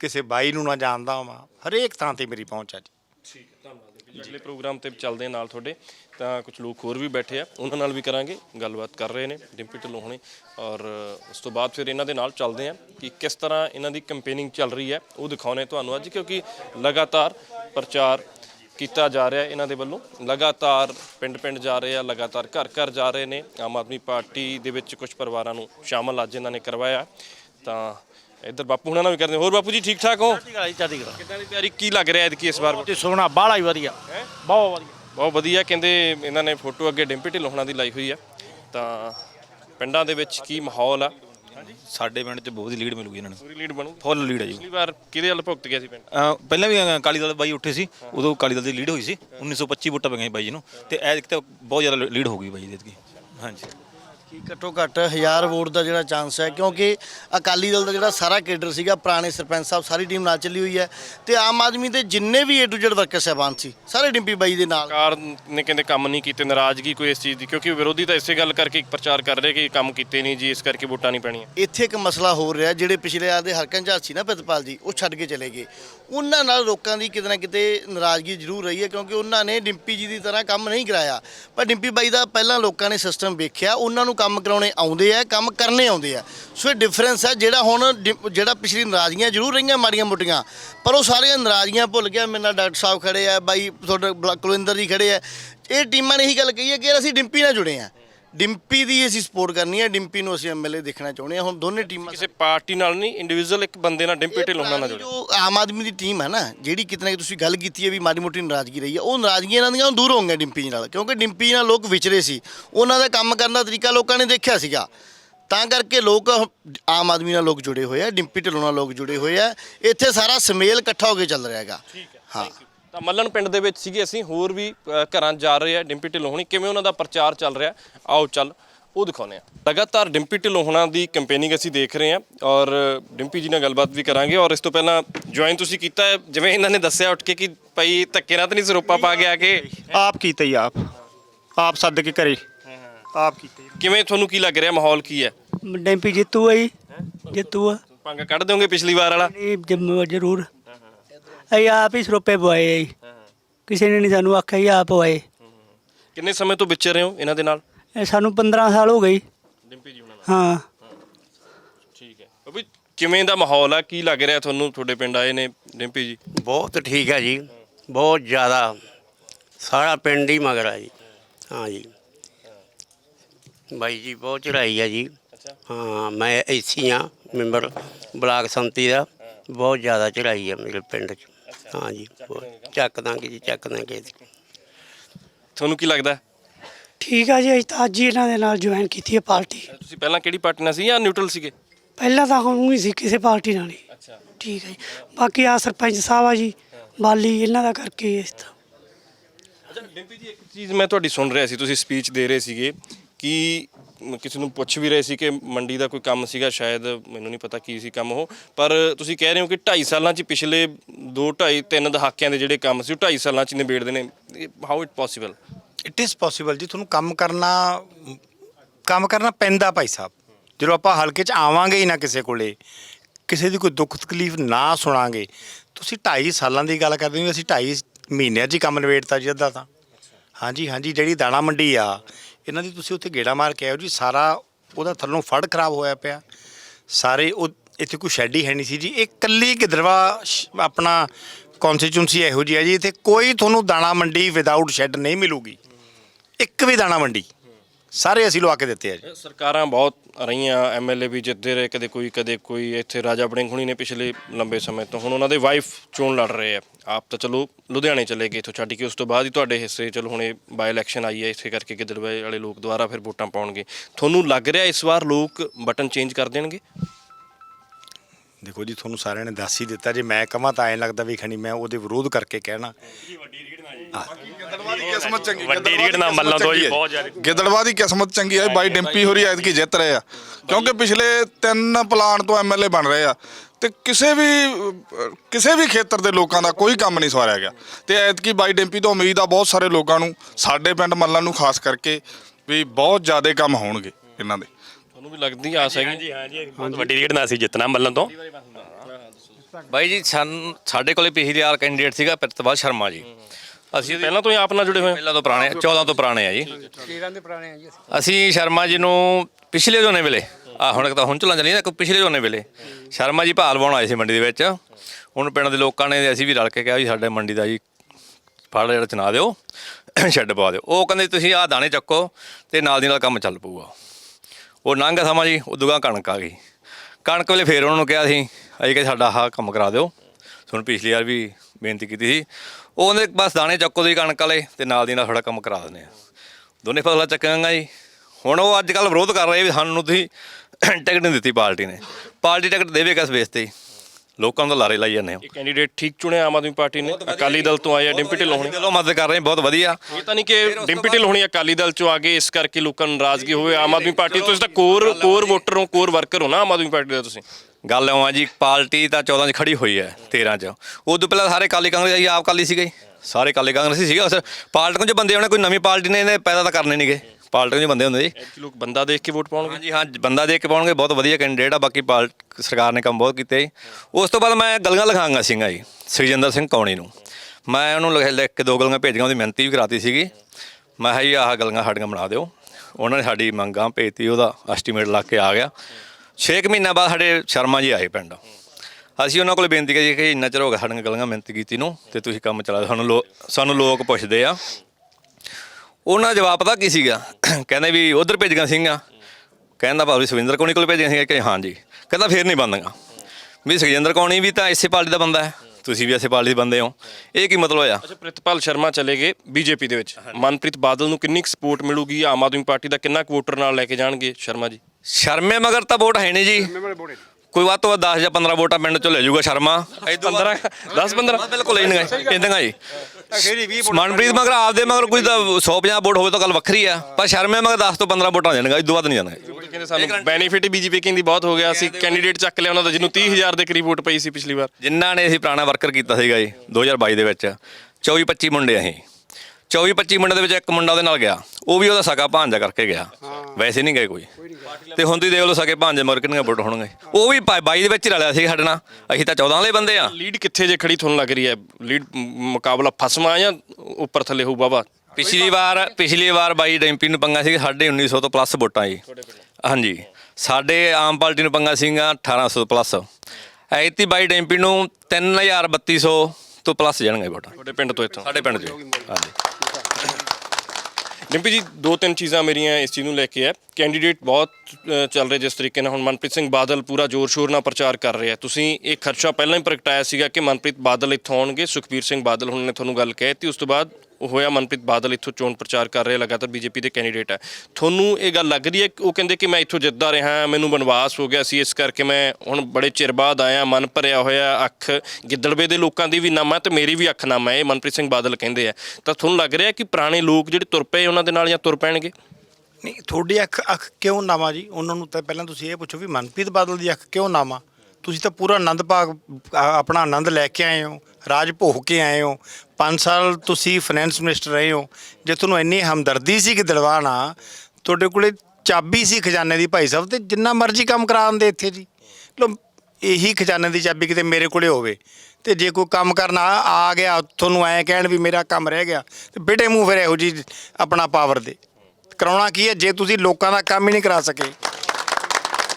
ਕਿਸੇ ਬਾਈ ਨੂੰ ਨਾ ਜਾਣਦਾ ਹੋਵਾਂ। ਹਰੇਕ ਥਾਂ ਤੇ ਮੇਰੀ ਪਹੁੰਚ ਆ ਜੀ। ਠੀਕ ਹੈ, ਧੰਨਵਾਦ। ਜੀ ਅਗਲੇ ਪ੍ਰੋਗਰਾਮ ਤੇ ਚੱਲਦੇ ਨਾਲ ਤੁਹਾਡੇ। ਤਾਂ ਕੁਝ ਲੋਕ ਹੋਰ ਵੀ ਬੈਠੇ ਆ, ਉਹਨਾਂ ਨਾਲ ਵੀ ਕਰਾਂਗੇ, ਗੱਲਬਾਤ ਕਰ ਰਹੇ ਨੇ, ਡਿੰਪੀ ਢਿੱਲੋਂ ਹੁਣੇ। ਔਰ ਉਸ ਤੋਂ ਬਾਅਦ ਫਿਰ ਇਹਨਾਂ ਦੇ ਨਾਲ ਚੱਲਦੇ ਆ ਕਿ ਕਿਸ ਤਰ੍ਹਾਂ ਇਹਨਾਂ ਦੀ ਕੰਪੇਨਿੰਗ ਚੱਲ ਰਹੀ ਹੈ, ਉਹ ਦਿਖਾਉਣੇ ਤੁਹਾਨੂੰ ਅੱਜ, ਕਿਉਂਕਿ ਲਗਾਤਾਰ ਪ੍ਰਚਾਰ ਕੀਤਾ ਜਾ ਰਿਹਾ ਇਹਨਾਂ ਦੇ ਵੱਲੋਂ। ਲਗਾਤਾਰ ਪਿੰਡ-ਪਿੰਡ ਜਾ ਰਹੇ ਆ, ਲਗਾਤਾਰ ਘਰ-ਘਰ ਜਾ ਰਹੇ ਨੇ। ਆਮ ਆਦਮੀ ਪਾਰਟੀ ਦੇ ਵਿੱਚ ਕੁਝ ਪਰਿਵਾਰਾਂ ਨੂੰ ਸ਼ਾਮਲ ਅੱਜ ਇਹਨਾਂ ਨੇ ਕਰਵਾਇਆ। ਤਾਂ ਇੱਧਰ ਬਾਪੂ ਹੁਣਾਂ ਨਾਲ ਵੀ ਕਰਦੇ ਹਾਂ। ਹੋਰ ਬਾਪੂ ਜੀ ਠੀਕ ਠਾਕ ਹੋ? ਚੜ੍ਹਦੀ ਕਲਾ ਜੀ ਚੜ੍ਹਦੀ ਕਲਾ ਕਿੱਦਾਂ ਦੀ ਤਿਆਰੀ ਕੀ ਲੱਗ ਰਿਹਾ ਐਤਕੀ ਇਸ ਵਾਰ? ਤੇ ਸੋਹਣਾ ਬਾਹਲਾ ਹੀ ਵਧੀਆ। ਬਹੁਤ ਵਧੀਆ। ਬਹੁਤ ਵਧੀਆ ਕਹਿੰਦੇ ਇਹਨਾਂ ਨੇ ਫੋਟੋ ਅੱਗੇ ਡਿੰਪੀ ਢਿੱਲੋਂ ਹੁਣਾਂ ਦੀ ਲਾਈ ਹੋਈ ਆ। ਤਾਂ ਪਿੰਡਾਂ ਦੇ ਵਿੱਚ ਕੀ ਮਾਹੌਲ ਆ? ਸਾਡੇ ਪਿੰਡ 'ਚ ਬਹੁਤ ਹੀ ਲੀਡ ਮਿਲੂਗੀ ਇਹਨਾਂ ਨੂੰ। ਪੂਰੀ ਲੀਡ ਬਣੂ? ਫੁੱਲ ਲੀਡ ਹੈ ਜੀ। ਪਿਛਲੀ ਵਾਰ ਕਿਹਦੇ ਵੱਲ ਭੁਗਤ ਗਿਆ ਸੀ ਪਿੰਡ? ਅਹ ਪਹਿਲਾਂ ਵੀ ਅਹ ਅਕਾਲੀ ਦਲ ਬਾਈ ਉੱਠੇ ਸੀ ਉਦੋਂ ਅਕਾਲੀ ਦਲ ਦੀ ਲੀਡ ਹੋਈ ਸੀ। 1925 ਵੋਟਾਂ ਪਈਆਂ ਸੀ ਬਾਈ ਜੀ ਨੂੰ। ਤੇ ਐਤਕ ਤਾਂ ਬਹੁਤ ਜ਼ਿਆਦਾ ਲੀਡ ਹੋ ਗਈ ਬਾਈ ਜੀ ਦੀ ਹਾਂਜੀ। ਕਿ ਘੱਟੋ ਘੱਟ 1000 ਵੋਟ ਦਾ ਜਿਹੜਾ ਚਾਂਸ ਹੈ ਕਿਉਂਕਿ ਅਕਾਲੀ ਦਲ ਦਾ ਜਿਹੜਾ ਸਾਰਾ ਕੇਡਰ ਸੀਗਾ ਪੁਰਾਣੇ ਸਰਪੰਚ ਸਾਹਿਬ ਸਾਰੀ ਟੀਮ ਨਾਲ ਚੱਲੀ ਹੋਈ ਹੈ ਤੇ ਆਮ ਆਦਮੀ ਦੇ ਜਿੰਨੇ ਵੀ ਏ ਟੂ ਜ਼ੈਡ ਵਰਕਰ ਸਾਹਿਬਾਨ ਸੀ ਸਾਰੇ ਡਿੰਪੀ ਬਾਈ ਦੇ ਨਾਲ। ਸਰਕਾਰ ਨੇ ਕਹਿੰਦੇ ਕੰਮ ਨਹੀਂ ਕੀਤੇ ਨਾਰਾਜ਼ਗੀ ਕੋਈ ਇਸ ਚੀਜ਼ ਦੀ ਕਿਉਂਕਿ ਵਿਰੋਧੀ ਤਾਂ ਇਸੇ ਗੱਲ ਕਰਕੇ ਪ੍ਰਚਾਰ ਕਰ ਰਹੇ ਕਿ ਕੰਮ ਕੀਤੇ ਨਹੀਂ ਜੀ ਇਸ ਕਰਕੇ ਵੋਟਾਂ ਨਹੀਂ ਪੈਣੀਆਂ। ਇੱਥੇ ਇੱਕ ਮਸਲਾ ਹੋ ਰਿਹਾ ਜਿਹੜੇ ਪਿਛਲੇ ਆ ਦੇ ਹਰਕਨ ਝਾੜ ਸੀ ਨਾ ਪ੍ਰਿਤਪਾਲ ਜੀ ਉਹ ਛੱਡ ਕੇ ਚਲੇ ਗਏ। ਉਹਨਾਂ ਨਾਲ ਲੋਕਾਂ ਦੀ ਕਿਤੇ ਨਾ ਕਿਤੇ ਨਾਰਾਜ਼ਗੀ ਜ਼ਰੂਰ ਰਹੀ ਹੈ ਕਿਉਂਕਿ ਉਹਨਾਂ ਨੇ ਡਿੰਪੀ ਜੀ ਦੀ ਤਰ੍ਹਾਂ ਕੰਮ ਨਹੀਂ ਕਰਾਇਆ। ਪਰ ਡਿੰਪੀ ਬਾਈ ਦਾ ਪਹਿਲਾਂ ਲੋਕਾਂ ਨੇ ਸਿਸਟਮ ਵੇਖਿਆ ਉਹਨਾਂ ਨੂੰ ਕੰਮ ਕਰਾਉਣੇ ਆਉਂਦੇ ਆ, ਕੰਮ ਕਰਨੇ ਆਉਂਦੇ ਆ। ਸੋ ਇਹ ਡਿਫਰੈਂਸ ਹੈ ਜਿਹੜਾ ਹੁਣ ਡਿੰ- ਜਿਹੜਾ ਪਿਛਲੀ ਨਾਰਾਜ਼ਗੀਆਂ ਜ਼ਰੂਰ ਰਹੀਆਂ ਮਾੜੀਆਂ ਮੋਟੀਆਂ, ਪਰ ਉਹ ਸਾਰੀਆਂ ਨਾਰਾਜ਼ਗੀਆਂ ਭੁੱਲ ਗਿਆ। ਮੇਰੇ ਨਾਲ ਡਾਕਟਰ ਸਾਹਿਬ ਖੜੇ ਆ, ਬਾਈ ਤੁਹਾਡਾ ਬਲਾ- ਕੁਲਵਿੰਦਰ ਜੀ ਖੜੇ ਆ। ਇਹ ਟੀਮਾਂ ਨੇ ਇਹੀ ਗੱਲ ਕਹੀ ਹੈ ਕਿ ਯਾਰ ਅਸੀਂ ਡਿੰਪੀ ਨਾਲ ਜੁੜੇ ਆ। ਡਿੰਪੀ ਦੀ ਅਸੀਂ ਸਪੋਰਟ ਕਰਨੀ ਹੈ ਡਿੰਪੀ ਨੂੰ ਅਸੀਂ ਐਮਐਲਏ ਦੇਖਣਾ ਚਾਹੁੰਦੇ ਹਾਂ। ਹੁਣ ਦੋਨੇ ਟੀਮਾਂ ਕਿਸੇ ਪਾਰਟੀ ਨਾਲ ਨਹੀਂ ਇੰਡੀਵਿਜੂਅਲ ਇੱਕ ਬੰਦੇ ਨਾਲ ਡਿੰਪੀ ਢਿੱਲੋਂ ਨਾਲ ਜੁੜੇ। ਜੋ ਆਮ ਆਦਮੀ ਦੀ ਟੀਮ ਹੈ ਨਾ ਜਿਹੜੀ ਕਿਤੇ ਨਾ ਕਿਤੇ ਤੁਸੀਂ ਗੱਲ ਕੀਤੀ ਹੈ ਵੀ ਮਾੜੀ ਮੋਟੀ ਨਾਰਾਜ਼ਗੀ ਰਹੀ ਹੈ ਉਹ ਨਾਰਾਜ਼ਗੀਆਂ ਇਹਨਾਂ ਦੀਆਂ ਦੂਰ ਹੋਣਗੀਆਂ ਡਿੰਪੀ ਨਾਲ ਕਿਉਂਕਿ ਡਿੰਪੀ ਨਾਲ ਲੋਕ ਵਿਚਰੇ ਸੀ। ਉਹਨਾਂ ਦਾ ਕੰਮ ਕਰਨ ਦਾ ਤਰੀਕਾ ਲੋਕਾਂ ਨੇ ਦੇਖਿਆ ਸੀਗਾ। ਤਾਂ ਕਰਕੇ ਲੋਕ ਆਮ ਆਦਮੀ ਨਾਲ ਲੋਕ ਜੁੜੇ ਹੋਏ ਆ ਡਿੰਪੀ ਢਿੱਲੋਂ ਨਾਲ ਲੋਕ ਜੁੜੇ ਹੋਏ ਆ। ਇੱਥੇ ਸਾਰਾ ਸਮੇਲ ਇਕੱਠਾ ਹੋ ਕੇ ਚੱਲ ਰਿਹਾ ਹੈਗਾ। ਹਾਂ ਤਾਂ ਮੱਲਣ ਪਿੰਡ ਦੇ ਵਿੱਚ ਸੀਗੇ ਅਸੀਂ ਹੋਰ ਵੀ ਅ, ਘਰਾਂ 'ਚ ਜਾ ਰਹੇ ਆ ਡਿੰਪੀ ਢਿੱਲੋਂ ਹੁਣੀ। ਕਿਵੇਂ ਉਹਨਾਂ ਦਾ ਪ੍ਰਚਾਰ ਚੱਲ ਰਿਹਾ? ਆਓ ਚੱਲ ਉਹ ਦਿਖਾਉਂਦੇ ਆ ਲਗਾਤਾਰ ਡਿੰਪੀ ਢਿੱਲੋਂ ਹੁਣਾਂ ਦੀ ਕੈਂਪੇਨਿੰਗ ਅਸੀਂ ਦੇਖ ਰਹੇ ਹਾਂ ਔਰ ਡਿੰਪੀ ਜੀ ਨਾਲ ਗੱਲਬਾਤ ਵੀ ਕਰਾਂਗੇ ਔਰ ਇਸ ਤੋਂ ਪਹਿਲਾਂ ਜੁਆਇਨ ਤੁਸੀਂ ਕੀਤਾ ਹੈ ਜਿਵੇਂ ਇਹਨਾਂ ਨੇ ਦੱਸਿਆ ਉੱਠ ਕੇ ਕਿ ਭਾਈ ਧੱਕੇ ਨਾਲ ਤਾਂ ਨਹੀਂ ਸਰੋਪਾ ਪਾ ਕੇ ਆ ਕੇ? ਆਪ ਕੀਤਾ ਹੀ ਆਪ। ਆਪ ਸੱਦ ਕੇ ਘਰੇ। ਆਪ ਕੀਤਾ ਕਿਵੇਂ ਤੁਹਾਨੂੰ ਕੀ ਲੱਗ ਰਿਹਾ? ਮਾਹੌਲ ਕੀ ਹੈ? ਡੈਂਪੀ ਜਿੱਤੂ ਆ ਜੀ। ਜਿੱਤੂ ਆ। ਪੰਗਾ ਕੱਢ ਦਿਓਗੇ ਪਿਛਲੀ ਵਾਰ ਵਾਲਾ? ਇਹ ਜਮ- ਜ਼ਰੂਰ। ਅਸੀਂ ਆਪ ਹੀ ਸਰੋਪੇ ਪਵਾਏ ਆ ਜੀ। ਕਿਸੇ ਨੇ ਨਹੀਂ ਸਾਨੂੰ ਆਖਿਆ ਜੀ ਆਪ ਪਵਾਏ। ਕਿੰਨੇ ਸਮੇਂ ਤੋਂ ਵਿਚਰ ਰਹੇ ਹੋ ਇਹਨਾਂ ਦੇ ਨਾਲ? ਇਹ ਸਾਨੂੰ 15 ਸਾਲ ਹੋ ਗਏ ਜੀ। ਡਿੰਪੀ ਜੀ ਹੁਣਾਂ ਹਾਂ। ਠੀਕ ਹੈ। ਕਿਵੇਂ ਦਾ ਮਾਹੌਲ ਆ? ਕੀ ਲੱਗ ਰਿਹਾ ਤੁਹਾਨੂੰ? ਤੁਹਾਡੇ ਪਿੰਡ ਆਏ ਨੇ ਡਿੰਪੀ ਜੀ? ਬਹੁਤ ਠੀਕ ਹੈ ਜੀ। ਬਹੁਤ ਜ਼ਿਆਦਾ। ਸਾਰਾ ਪਿੰਡ ਹੀ ਮਗਰ ਆ ਜੀ। ਹਾਂ ਜੀ। ਬਾਈ ਜੀ ਬਹੁਤ ਚੜਾਈ ਆ ਜੀ। ਹਾਂ ਮੈਂ ਐਸੀ ਆ ਮੈਂਬਰ ਬਲਾਕ ਸੰਮਤੀ ਦਾ। ਬਹੁਤ ਜ਼ਿਆਦਾ ਚੜਾਈ ਆ ਮੇਰੇ ਪਿੰਡ 'ਚ। ਹਾਂ ਜੀ ਚੱਕ ਦਾਂਗੇ ਜੀ ਚੱਕ ਦਾਂਗੇ ਤੁਹਾਨੂੰ ਕੀ ਲੱਗਦਾ? ਠੀਕ ਆ ਜੀ ਅਸੀਂ ਤਾਂ ਅੱਜ ਹੀ ਇਹਨਾਂ ਦੇ ਨਾਲ ਜੁਆਇਨ ਕੀਤੀ ਹੈ ਪਾਰਟੀ। ਤੁਸੀਂ ਪਹਿਲਾਂ ਕਿਹੜੀ ਪਾਰਟੀ ਨਾਲ ਸੀ ਜਾਂ ਨਿਊਟਰਲ ਸੀਗੇ? ਪਹਿਲਾਂ ਤਾਂ ਹੁਣ ਹੀ ਸੀ ਕਿਸੇ ਪਾਰਟੀ ਨਾਲ ਹੀ। ਅੱਛਾ। ਠੀਕ ਹੈ ਜੀ। ਬਾਕੀ ਆ ਸਰਪੰਚ ਸਾਹਿਬ ਆ ਜੀ ਬਾਲੀ ਇਹਨਾਂ ਦਾ ਕਰਕੇ ਇਸ ਤਾਂ ਅੱਛਾ ਡਿੰਪੀ ਜੀ ਇੱਕ ਚੀਜ਼ ਮੈਂ ਤੁਹਾਡੀ ਸੁਣ ਰਿਹਾ ਸੀ ਤੁਸੀਂ ਸਪੀਚ ਦੇ ਰਹੇ ਸੀਗੇ ਕਿ ਕਿਸੇ ਨੂੰ ਪੁੱਛ ਵੀ ਰਹੇ ਸੀ ਕਿ ਮੰਡੀ ਦਾ ਕੋਈ ਕੰਮ ਸੀਗਾ, ਸ਼ਾਇਦ ਮੈਨੂੰ ਨਹੀਂ ਪਤਾ ਕੀ ਸੀ ਕੰਮ ਉਹ, ਪਰ ਤੁਸੀਂ ਕਹਿ ਰਹੇ ਹੋ ਕਿ 2.5 ਸਾਲਾਂ 'ਚ ਪਿਛਲੇ 2 2.5 3 ਦਹਾਕਿਆਂ ਦੇ ਜਿਹੜੇ ਕੰਮ ਸੀ, ਉਹ 2.5 ਸਾਲਾਂ 'ਚ ਨਿਬੇੜਦੇ ਨੇ how it possible it is possible ਜੀ, ਤੁਹਾਨੂੰ ਕੰਮ ਕਰਨਾ ਕੰਮ ਕਰਨਾ ਪੈਂਦਾ ਭਾਈ ਸਾਹਿਬ। ਜਦੋਂ ਆਪਾਂ ਹਲਕੇ 'ਚ ਆਵਾਂਗੇ ਹੀ ਨਾ ਕਿਸੇ ਕੋਲੇ, ਕਿਸੇ ਦੀ ਕੋਈ ਦੁੱਖ ਤਕਲੀਫ ਨਾ ਸੁਣਾਂਗੇ, ਤੁਸੀਂ 2.5 ਸਾਲਾਂ ਦੀ ਗੱਲ ਕਰਦੇ ਹੋ, ਅਸੀਂ 2.5 ਮਹੀਨਿਆਂ 'ਚ ਹੀ ਕੰਮ ਨਿਬੇੜਤਾ ਜੀ ਅੱਧਾ ਤਾਂ। ਹਾਂਜੀ ਹਾਂਜੀ, ਜਿਹੜੀ ਦਾਣਾ ਮੰਡੀ ਆ ਇਹਨਾਂ ਦੀ ਤੁਸੀਂ ਉੱਥੇ ਗੇੜਾ ਮਾਰ ਕੇ ਆਇਓ ਜੀ, ਸਾਰਾ ਉਹਦਾ ਥੱਲੋਂ ਫੜ ਖਰਾਬ ਹੋਇਆ ਪਿਆ। ਸਾਰੇ ਉਹ ਇੱਥੇ ਕੋਈ ਸ਼ੈੱਡ ਹੀ ਹੈ ਨਹੀਂ ਸੀ ਜੀ। ਇਹ ਕੱਲੀ ਗਿੱਦੜਵਾ ਸ਼- ਆਪਣਾ ਕਨਸਟੀਚੁਐਂਸੀ ਇਹੋ ਜਿਹੀ ਹੈ ਜੀ। ਇੱਥੇ ਕੋਈ ਤੁਹਾਨੂੰ ਦਾਣਾ ਮੰਡੀ ਵਿਦਆਊਟ ਸ਼ੈੱਡ ਨਹੀਂ ਮਿਲੂਗੀ। ਇੱਕ ਵੀ ਦਾਣਾ ਮੰਡੀ। ਸਾਰੇ ਅਸੀਂ ਲਵਾ ਕੇ ਦਿੱਤੇ ਆ ਜੀ। ਸਰਕਾਰਾਂ ਬਹੁਤ ਰਹੀਆਂ ਐਮਐਲਏ ਵੀ ਜਿੱਤਦੇ ਰਹੇ ਕਦੇ ਕੋਈ ਕਦੇ ਕੋਈ ਇੱਥੇ ਰਾਜਾ ਬੜਿੰਗ ਹੁਣੀ ਨੇ ਪਿਛਲੇ ਲੰਬੇ ਸਮੇਂ ਤੋਂ ਹੁਣ ਉਹਨਾਂ ਦੇ ਵਾਈਫ ਚੋਣ ਲੜ ਰਹੇ ਆ। ਆਪ ਤਾਂ ਚਲੋ ਲੁਧਿਆਣੇ ਚਲੇ ਗਏ ਇੱਥੋਂ ਛੱਡ ਕੇ ਉਸ ਤੋਂ ਬਾਅਦ ਹੀ ਤੁਹਾਡੇ ਹਿੱਸੇ ਚਲੋ ਹੁਣ ਬਾਈ ਇਲੈਕਸ਼ਨ ਆਈ ਹੈ ਇਸੇ ਕਰਕੇ ਗਿੱਦੜਵੇ ਵਾਲੇ ਲੋਕ ਦੁਬਾਰਾ ਫਿਰ ਵੋਟਾਂ ਪਾਉਣਗੇ। ਤੁਹਾਨੂੰ ਲੱਗ ਰਿਹਾ ਇਸ ਵਾਰ ਲੋਕ ਬਟਨ ਚੇਂਜ ਕਰ ਦੇਣਗੇ? ਦੇਖੋ ਜੀ ਤੁਹਾਨੂੰ ਸਾਰਿਆਂ ਨੇ ਦੱਸ ਹੀ ਦਿੱਤਾ ਜੇ ਮੈਂ ਕਹਾਂ ਤਾਂ ਐਂ ਲੱਗਦਾ ਵੀ ਖਣੀ ਮੈਂ ਉਹਦੇ ਵਿਰੋਧ ਕਰਕੇ ਕਹਿਣਾ। ਗਿੱਦੜਵਾ ਦੀ ਕਿਸਮਤ ਚੰਗੀ ਵੱਡੀ ਰੀੜ ਨਾਲ ਮੱਲਾਂ ਤੋਂ ਜੀ ਬਹੁਤ ਜ਼ਿਆਦਾ। ਗਿੱਦੜਵਾ ਦੀ ਕਿਸਮਤ ਚੰਗੀ ਹੈ ਬਾਈ ਡਿੰਪੀ ਹੋਰੀ ਐਤਕੀ ਜਿੱਤ ਰਹੇ ਆ। ਕਿਉਂਕਿ ਪਿਛਲੇ ਤਿੰਨ ਪਲਾਨ ਤੋਂ ਐਮਐਲਏ ਬਣ ਰਹੇ ਆ। ਤੇ ਕਿਸੇ ਵੀ ਕਿਸੇ ਵੀ ਖੇਤਰ ਦੇ ਲੋਕਾਂ ਦਾ ਕੋਈ ਕੰਮ ਨਹੀਂ ਸਵਾਰਿਆ ਗਿਆ। ਤੇ ਐਤਕੀ ਬਾਈ ਡਿੰਪੀ ਤੋਂ ਉਮੀਦ ਆ ਬਹੁਤ ਸਾਰੇ ਲੋਕਾਂ ਨੂੰ ਸਾਡੇ ਪਿੰਡ ਮੱਲਾਂ ਨੂੰ ਖਾਸ ਕਰਕੇ ਵੀ ਬਹੁਤ ਜ਼ਿਆਦਾ ਕੰਮ ਹੋਣਗੇ ਇਹਨਾਂ ਦੇ। ਤੁਹਾਨੂੰ ਵੀ ਲੱਗਦੀ ਆਸ ਹੈਗੀ? ਜੀ ਹਾਂ ਜੀ ਬਹੁਤ ਵੱਡੀ ਲੀਡ ਨਾਲ ਅਸੀਂ ਜਿੱਤਣਾ ਮੱਲਣ ਤੋਂ। ਬਾਈ ਜੀ ਸਾਨੂੰ ਸਾਡੇ ਕੋਲੇ ਪਿਛਲੀ ਵਾਰ ਕੈਂਡੀਡੇਟ ਸੀਗਾ ਪ੍ਰਿਤਪਾਲ ਸ਼ਰਮਾ ਜੀ। ਅਸੀਂ ਪਹਿਲਾਂ ਤੋਂ ਹੀ ਆਪ ਨਾਲ ਜੁੜੇ ਹੋਏ ਹੋ? ਪਹਿਲਾਂ ਤੋਂ ਪੁਰਾਣੇ 14 ਤੋਂ ਪੁਰਾਣੇ ਆ ਜੀ। 13 ਦੇ ਪੁਰਾਣੇ ਆ ਜੀ ਅਸੀਂ। ਸ਼ਰਮਾ ਜੀ ਨੂੰ ਪਿਛਲੇ ਝੋਨੇ ਵੇਲੇ ਆ ਹੁਣ ਤਾਂ ਹੁਣ ਚਲਾਂ ਚੱਲੀ ਨਾ ਪਿਛਲੇ ਝੋਨੇ ਵੇਲੇ। ਸ਼ਰਮਾ ਜੀ ਭਾਲ ਪਾਉਣ ਆਏ ਸੀ ਮੰਡੀ ਦੇ ਵਿੱਚ। ਹੁਣ ਪਿੰਡ ਦੇ ਲੋਕਾਂ ਨੇ ਅਸੀਂ ਵੀ ਰਲ ਕੇ ਕਿਹਾ ਵੀ ਸਾਡੇ ਮੰਡੀ ਦਾ ਜੀ ਫੜ ਜਿਹੜਾ ਚਨਾ ਦਿਓ ਸ਼ੈੱਡ ਪਾ ਦਿਓ। ਉਹ ਕਹਿੰਦੇ ਤੁਸੀਂ ਆਹ ਦਾਣੇ ਚੱਕੋ ਤੇ ਨਾਲ ਦੀ ਨਾਲ ਕੰਮ ਚੱਲ ਪਊਗਾ। ਉਹ ਲੰਘ ਗਿਆ ਸਮਾਂ ਜੀ ਉਦੋਂ ਗਾ ਕਣਕ ਆ ਗਈ। ਕਣਕ ਵੇਲੇ ਫੇਰ ਉਹਨਾਂ ਨੂੰ ਕਿਹਾ ਸੀ ਅਸੀਂ ਕਿ ਸਾਡਾ ਆਹ ਕੰਮ ਕਰਾ ਦਿਓ। ਤੁਹਾਨੂੰ ਪਿਛਲੀ ਵਾਰ ਵੀ ਬੇਨਤੀ ਕੀਤੀ ਸੀ। ਉਹ ਉਹਨੇ ਬਸ ਦਾਣੇ ਚੱਕੋ ਦੀ ਕਣਕ ਵਾਲੇ ਤੇ ਨਾਲ ਦੀ ਨਾਲ ਥੋੜਾ ਕੰਮ ਕਰਾ ਦਿੰਦੇ ਆ। ਦੋਨੇ ਫਸਲਾਂ ਚੱਕਾਂਗਾ ਜੀ। ਹੁਣ ਉਹ ਅੱਜ ਕੱਲ ਵਿਰੋਧ ਕਰ ਰਹੇ ਵੀ ਸਾਨੂੰ ਤੁਸੀਂ ਟਿਕਟ ਨਹੀਂ ਦਿੱਤੀ ਪਾਰਟੀ ਨੇ। ਪਾਰਟੀ ਟਿਕਟ ਦੇਵੇ ਕਿਸ ਬੇਸ ਤੇ? ਲੋਕਾਂ ਨੂੰ ਲਾਰੇ ਲਾਈ ਜਾਂਦੇ ਹੋ ਇਹ ਕੈਂਡੀਡੇਟ ਠੀਕ ਚੁਣਿਆ ਆਮ ਆਦਮੀ ਪਾਰਟੀ ਨੇ। ਅਕਾਲੀ ਦਲ ਤੋਂ ਆਏ ਆ ਡਿੰਪੀ ਢਿੱਲੋਂ ਹੁਣੀ। ਚਲੋ ਮਦਦ ਕਰ ਰਹੇ ਬਹੁਤ ਵਧੀਆ। ਇਹ ਤਾਂ ਨਹੀਂ ਕਿ ਡਿੰਪੀ ਢਿੱਲੋਂ ਹੁਣੀ ਅਕਾਲੀ ਦਲ ਚੋਂ ਆ ਗਏ ਇਸ ਕਰਕੇ ਲੋਕਾਂ ਨੂੰ ਨਾਰਾਜ਼ਗੀ ਹੋਵੇ। ਆਮ ਆਦਮੀ ਪਾਰਟੀ ਤੁਸੀਂ ਤਾਂ ਕੋਰ ਕੋਰ ਵੋਟਰ ਹੋ ਕੋਰ ਵਰਕਰ ਹੋ ਨਾ ਆਮ ਆਦਮੀ ਪਾਰਟੀ ਦਾ ਤੁਸੀਂ। ਗੱਲ ਇਉਂ ਆ ਜੀ ਪਾਰਟੀ ਤਾਂ 14 ਚ ਖੜੀ ਹੋਈ ਹੈ 13 ਚ। ਉਦੋਂ ਪਹਿਲਾਂ ਸਾਰੇ ਕਾਲੀ ਕਾਂਗਰਸ ਆਈ ਆਪ ਕਾਲੀ ਸੀਗੇ। ਸਾਰੇ ਕਾਲੀ ਕਾਂਗਰਸੀ ਸੀਗਾ ਉਸ ਪਾਰਟੀਆਂ ਚ ਬੰਦੇ ਆਉਣੇ ਕੋਈ ਨਵੀਂ ਪਾਰਟੀ ਨੇ ਇਹਨੇ ਪੈਦਾ ਤਾਂ ਕਰਨੇ ਨਹੀਂਗੇ। ਪਾਰਟੀਆਂ ਚ ਬੰਦੇ ਹੁੰਦੇ ਜੀ ਲੋਕ ਬੰਦਾ ਦੇਖ ਕੇ ਵੋਟ ਪਾਉਣਗੇ। ਹਾਂਜੀ ਹਾਂ ਬੰਦਾ ਦੇਖ ਕੇ ਪਾਉਣਗੇ ਬਹੁਤ ਵਧੀਆ ਕੈਂਡੀਡੇਟ ਆ ਬਾਕੀ ਪਾਲ ਸਰਕਾਰ ਨੇ ਕੰਮ ਬਹੁਤ ਕੀਤੇ। ਉਸ ਤੋਂ ਬਾਅਦ ਮੈਂ ਗਲੀਆਂ ਲਿਖਾਂਗਾ ਸਿੰਘਾ ਜੀ ਸ੍ਰੀਜਿੰਦਰ ਸਿੰਘ ਕੌਣੀ ਨੂੰ। ਮੈਂ ਉਹਨੂੰ ਲਿਖ ਲਿਖ ਕੇ ਦੋ ਗਲੀਆਂ ਭੇਜੀਆਂ ਉਹਦੀ ਮਿਹਨਤੀ ਵੀ ਕਰਾਤੀ ਸੀਗੀ। ਮੈਂ ਕਿਹਾ ਜੀ ਆਹ ਗਲੀਆਂ ਸਾਡੀਆਂ ਬਣਾ ਦਿਓ। ਉਹਨਾਂ ਨੇ ਸਾਡੀ ਮੰਗਾਂ ਭੇਜਤੀ ਉਹਦਾ ਐਸਟੀਮੇਟ ਲਾ ਕੇ ਆ ਗਿਆ। 6 ਮਹੀਨਾ ਬਾਅਦ ਸਾਡੇ ਸ਼ਰਮਾ ਜੀ ਆਏ ਪਿੰਡ। ਅਸੀਂ ਉਹਨਾਂ ਕੋਲ ਬੇਨਤੀ ਕਰੀ ਕਿ ਇੰਨਾ ਚਿਰ ਹੋ ਗਿਆ ਸਾਡੀਆਂ ਗਲੀਆਂ ਮਿਹਨਤ ਕੀਤੀ ਨੂੰ ਤੇ ਤੁਸੀਂ ਕੰਮ ਚਲਾ ਦਿਓ। ਸਾਨੂੰ ਲੋ, ਸਾਨੂੰ ਲੋਕ ਪੁੱਛਦੇ ਆ। ਉਹਨਾਂ ਦਾ ਜਵਾਬ ਪਤਾ ਕੀ ਸੀਗਾ? ਕਹਿੰਦੇ ਵੀ ਉਧਰ ਭੇਜੀਆਂ ਸਿੰਘਾਂ ਕਹਿੰਦਾ ਭਾਵੇਂ ਸੁਵਿੰਦਰ ਕੋਣੀ ਕੋਲ ਭੇਜੀਆਂ ਸੀਗੀਆਂ ਕਿ ਹਾਂ ਕਹਿੰਦਾ ਫੇਰ ਨਹੀਂ ਬੰਦਾਂਗਾ ਵੀ ਸੁਖਜਿੰਦਰ ਕੌਣੀ ਵੀ ਤਾਂ ਇਸੇ ਪਾਰਟੀ ਦਾ ਬੰਦਾ ਹੈ। ਤੁਸੀਂ ਵੀ ਇਸੇ ਪਾਰਟੀ ਦੇ ਬੰਦੇ ਹੋ। ਇਹ ਕੀ ਮਤਲਬ ਹੋਇਆ? ਅੱਛਾ, ਪ੍ਰਿਤਪਾਲ ਸ਼ਰਮਾ ਚਲੇ ਗਏ ਬੀਜੇਪੀ ਦੇ ਵਿੱਚ। ਮਨਪ੍ਰੀਤ ਬਾਦਲ ਨੂੰ ਕਿੰਨੀ ਸਪੋਰਟ ਮਿਲੂਗੀ? ਆਮ ਆਦਮੀ ਪਾਰਟੀ ਦਾ ਕਿੰਨਾ ਕੁ ਵੋਟਰ ਨਾਲ ਲੈ ਕੇ ਜਾਣਗੇ ਸ਼ਰਮਾ ਜੀ? ਸ਼ਰਮੇ ਮਗਰ ਤਾਂ ਵੋਟ ਹੈ ਨਹੀਂ ਜੀ। ਕੋਈ ਵੱਧ ਤੋਂ ਵੱਧ 10 ਜਾਂ 15 ਵੋਟਾਂ ਪਿੰਡ ਚੋਂ ਲੈ ਜਾਊਗਾ ਸ਼ਰਮਾ। 15 10 15 ਬਿਲਕੁਲ ਲੈਣਗੇ ਇਦਾਂ ਜੀ। ਮਨਪ੍ਰੀਤ ਮਗਰ ਆਪਦੇ ਮਗਰ ਕੋਈ ਤਾਂ 150 ਵੋਟ ਹੋਵੇ ਤਾਂ ਗੱਲ ਵੱਖਰੀ ਆ ਪਰ ਸ਼ਰਮੇ ਮਗਰ 10 ਤੋਂ 15 ਵੋਟਾਂ ਦੇਣਗਾ ਇਸ ਤੋਂ ਵੱਧ ਨਹੀਂ ਜਾਣਗੇ ਕਹਿੰਦੇ ਸਾਨੂੰ ਬੈਨੀਫਿਟ ਬੀਜੇਪੀ ਕਹਿੰਦੀ ਬਹੁਤ ਹੋ ਗਿਆ। ਸੀ ਕੈਂਡੀਡੇਟ ਚੱਕ ਲਿਆ ਉਹਨਾਂ ਦਾ ਜਿਹਨੂੰ 30000 ਦੇ ਕਰੀਬ ਵੋਟ ਪਈ ਸੀ ਪਿਛਲੀ ਵਾਰ। ਜਿਨ੍ਹਾਂ ਨੇ ਅਸੀਂ ਪੁਰਾਣਾ ਵਰਕਰ ਕੀਤਾ ਸੀਗਾ ਜੀ 2022 ਦੇ ਵਿੱਚ। 24 25 ਮੁੰਡੇ ਅਸੀਂ 24 25 ਮੁੰਡੇ ਦੇ ਵਿੱਚ ਇੱਕ ਮੁੰਡਾ ਉਹਦੇ ਨਾਲ ਗਿਆ। ਉਹ ਵੀ ਉਹਦਾ ਸਗਾ ਭਾਂਜਾ ਕਰਕੇ ਗਿਆ। ਵੈਸੇ ਨਹੀਂ ਗਏ ਕੋਈ। ਤੇ ਹੁਣ ਤੁਸੀਂ ਦੇਖ ਲਓ ਸਕੇ ਭਾਂਜੇ ਮਰ ਕਿੰਨੀਆਂ ਵੋਟ ਹੋਣਗੇ। ਉਹ ਵੀ 22 ਦੇ ਵਿੱਚ ਹੀ ਰਲਿਆ ਸੀ ਸਾਡੇ ਨਾਲ। ਅਸੀਂ ਤਾਂ 14 ਵਾਲੇ ਬੰਦੇ ਆ। ਲੀਡ ਕਿੱਥੇ ਜੇ ਖੜੀ ਤੁਹਾਨੂੰ ਲੱਗ ਰਹੀ ਹੈ? ਲੀਡ ਮੁਕਾਬਲਾ ਫਸਮਾ ਜਾਂ ਉੱਪਰ ਥੱਲੇ ਹੋਊ ਬਾਬਾ? ਪਿਛਲੀ ਵਾਰ ਪਿਛਲੀ ਵਾਰ ਬਾਈ ਡੈਂਪੀ ਨੂੰ ਪੰਗਾ ਸੀ ਸਾਡੇ 1900 ਤੋਂ ਪਲੱਸ ਵੋਟਾਂ ਜੀ। ਹਾਂਜੀ। ਸਾਡੇ ਆਮ ਪਾਰਟੀ ਨੂੰ ਪੰਗਾ ਸੀਗਾ 1800 ਪਲੱਸ ਐਤੀ ਬਾਈ ਡੈਂਪੀ ਨੂੰ 3300 ਤੋਂ ਪਲੱਸ ਜਾਣਗੇ ਵੋਟਾਂ। ਤੁਹਾਡੇ ਪਿੰਡ ਤੋਂ ਇੱਥੋਂ? ਸਾਡੇ ਪਿੰਡ 'ਚ ਹਾਂਜੀ। ਡਿੰਪੀ ਜੀ, ਦੋ ਤਿੰਨ ਚੀਜ਼ਾਂ ਮੇਰੀਆਂ ਇਸ ਚੀਜ਼ ਨੂੰ ਲੈ ਕੇ ਹੈ। ਕੈਂਡੀਡੇਟ ਬਹੁਤ ਚੱਲ ਰਹੇ ਜਿਸ ਤਰੀਕੇ ਨਾਲ ਹੁਣ ਮਨਪ੍ਰੀਤ ਸਿੰਘ ਬਾਦਲ ਪੂਰਾ ਜ਼ੋਰ-ਸ਼ੋਰ ਨਾਲ ਪ੍ਰਚਾਰ ਕਰ ਰਿਹਾ ਤੁਸੀਂ ਇਹ ਖਰਚਾ ਪਹਿਲਾਂ ਹੀ ਪ੍ਰਗਟਾਇਆ ਸੀਗਾ ਕਿ ਮਨਪ੍ਰੀਤ ਬਾਦਲ ਇੱਥੋਂ ਆਉਣਗੇ, ਸੁਖਬੀਰ ਸਿੰਘ ਬਾਦਲ ਹੁਣ ਨੇ ਤੁਹਾਨੂੰ ਗੱਲ ਕਹਿਤੀ ਉਸ ਤੋਂ ਬਾਅਦ ਉਹ ਹੋਇਆ, ਮਨਪ੍ਰੀਤ ਬਾਦਲ ਇੱਥੋਂ ਚੋਣ ਪ੍ਰਚਾਰ ਕਰ ਰਹੇ ਲਗਾਤਾਰ ਬੀਜੇਪੀ ਦੇ ਕੈਂਡੀਡੇਟ ਹੈ ਤੁਹਾਨੂੰ ਇਹ ਗੱਲ ਲੱਗ ਰਹੀ ਹੈ ਕਿ ਉਹ ਕਹਿੰਦੇ ਕਿ ਮੈਂ ਇੱਥੋਂ ਜਿੱਤਦਾ ਰਿਹਾ, ਮੈਨੂੰ ਬਨਵਾਸ ਹੋ ਗਿਆ ਸੀ, ਇਸ ਕਰਕੇ ਮੈਂ ਹੁਣ ਬੜੇ ਚਿਰ ਬਾਅਦ ਆਇਆ, ਮਨ ਭਰਿਆ ਹੋਇਆ, ਅੱਖ ਗਿੱਦੜਵੇ ਦੇ ਲੋਕਾਂ ਦੀ ਵੀ ਨਾਮਾ ਤੇ ਮੇਰੀ ਵੀ ਅੱਖ ਨਾਮਾ ਇਹ ਮਨਪ੍ਰੀਤ ਸਿੰਘ ਬਾਦਲ ਕਹਿੰਦੇ ਆ। ਤਾਂ ਤੁਹਾਨੂੰ ਲੱਗ ਰਿਹਾ ਕਿ ਪੁਰਾਣੇ ਲੋਕ ਜਿਹੜੇ ਤੁਰ ਪਏ ਉਹਨਾਂ ਦੇ ਨਾਲ ਜਾਂ ਤੁਰ ਪੈਣਗੇ? ਨਹੀਂ, ਤੁਹਾਡੀ ਅੱਖ ਅੱਖ ਕਿਉਂ ਨਾਵਾ ਜੀ? ਉਹਨਾਂ ਨੂੰ ਤਾਂ ਪਹਿਲਾਂ ਤੁਸੀਂ ਇਹ ਪੁੱਛੋ ਵੀ ਮਨਪ੍ਰੀਤ ਬਾਦਲ ਦੀ ਅੱਖ ਕਿਉਂ ਨਾਵਾ ਤੁਸੀਂ ਤਾਂ ਪੂਰਾ ਆਨੰਦ ਭਾਗ ਆਪਣਾ ਆਨੰਦ ਲੈ ਕੇ ਆਏ ਹੋ, ਰਾਜ ਭੋਗ ਕੇ ਆਏ ਹੋ। 5 ਸਾਲ ਤੁਸੀਂ ਫਾਈਨੈਂਸ ਮਿਨਿਸਟਰ ਰਹੇ ਹੋ, ਜੇ ਤੁਹਾਨੂੰ ਇੰਨੀ ਹਮਦਰਦੀ ਸੀ ਕਿ ਦਿਲਵਾਨਾ ਤੁਹਾਡੇ ਕੋਲੇ ਚਾਬੀ ਸੀ ਖਜ਼ਾਨੇ ਦੀ ਭਾਈ ਸਾਹਿਬ, ਤੇ ਜਿੰਨਾ ਮਰਜ਼ੀ ਕੰਮ ਕਰਾ ਦਿੰਦੇ ਇੱਥੇ ਜੀ। ਲੋ, ਇਹੀ ਖਜ਼ਾਨੇ ਦੀ ਚਾਬੀ ਕਿਤੇ ਮੇਰੇ ਕੋਲੇ ਹੋਵੇ, ਤੇ ਜੇ ਕੋਈ ਕੰਮ ਕਰਨਾ ਆ ਗਿਆ, ਤੁਹਾਨੂੰ ਐਂ ਕਹਿਣ ਵੀ ਮੇਰਾ ਕੰਮ ਰਹਿ ਗਿਆ, ਤੇ ਬੇਟੇ ਮੂੰਹ ਫਿਰ ਇਹੋ ਜੀ ਆਪਣਾ ਪਾਵਰ ਦੇ। ਕਰਾਉਣਾ ਕੀ ਹੈ? ਜੇ ਤੁਸੀਂ ਲੋਕਾਂ ਦਾ ਕੰਮ ਹੀ ਨਹੀਂ ਕਰਾ ਸਕੇ।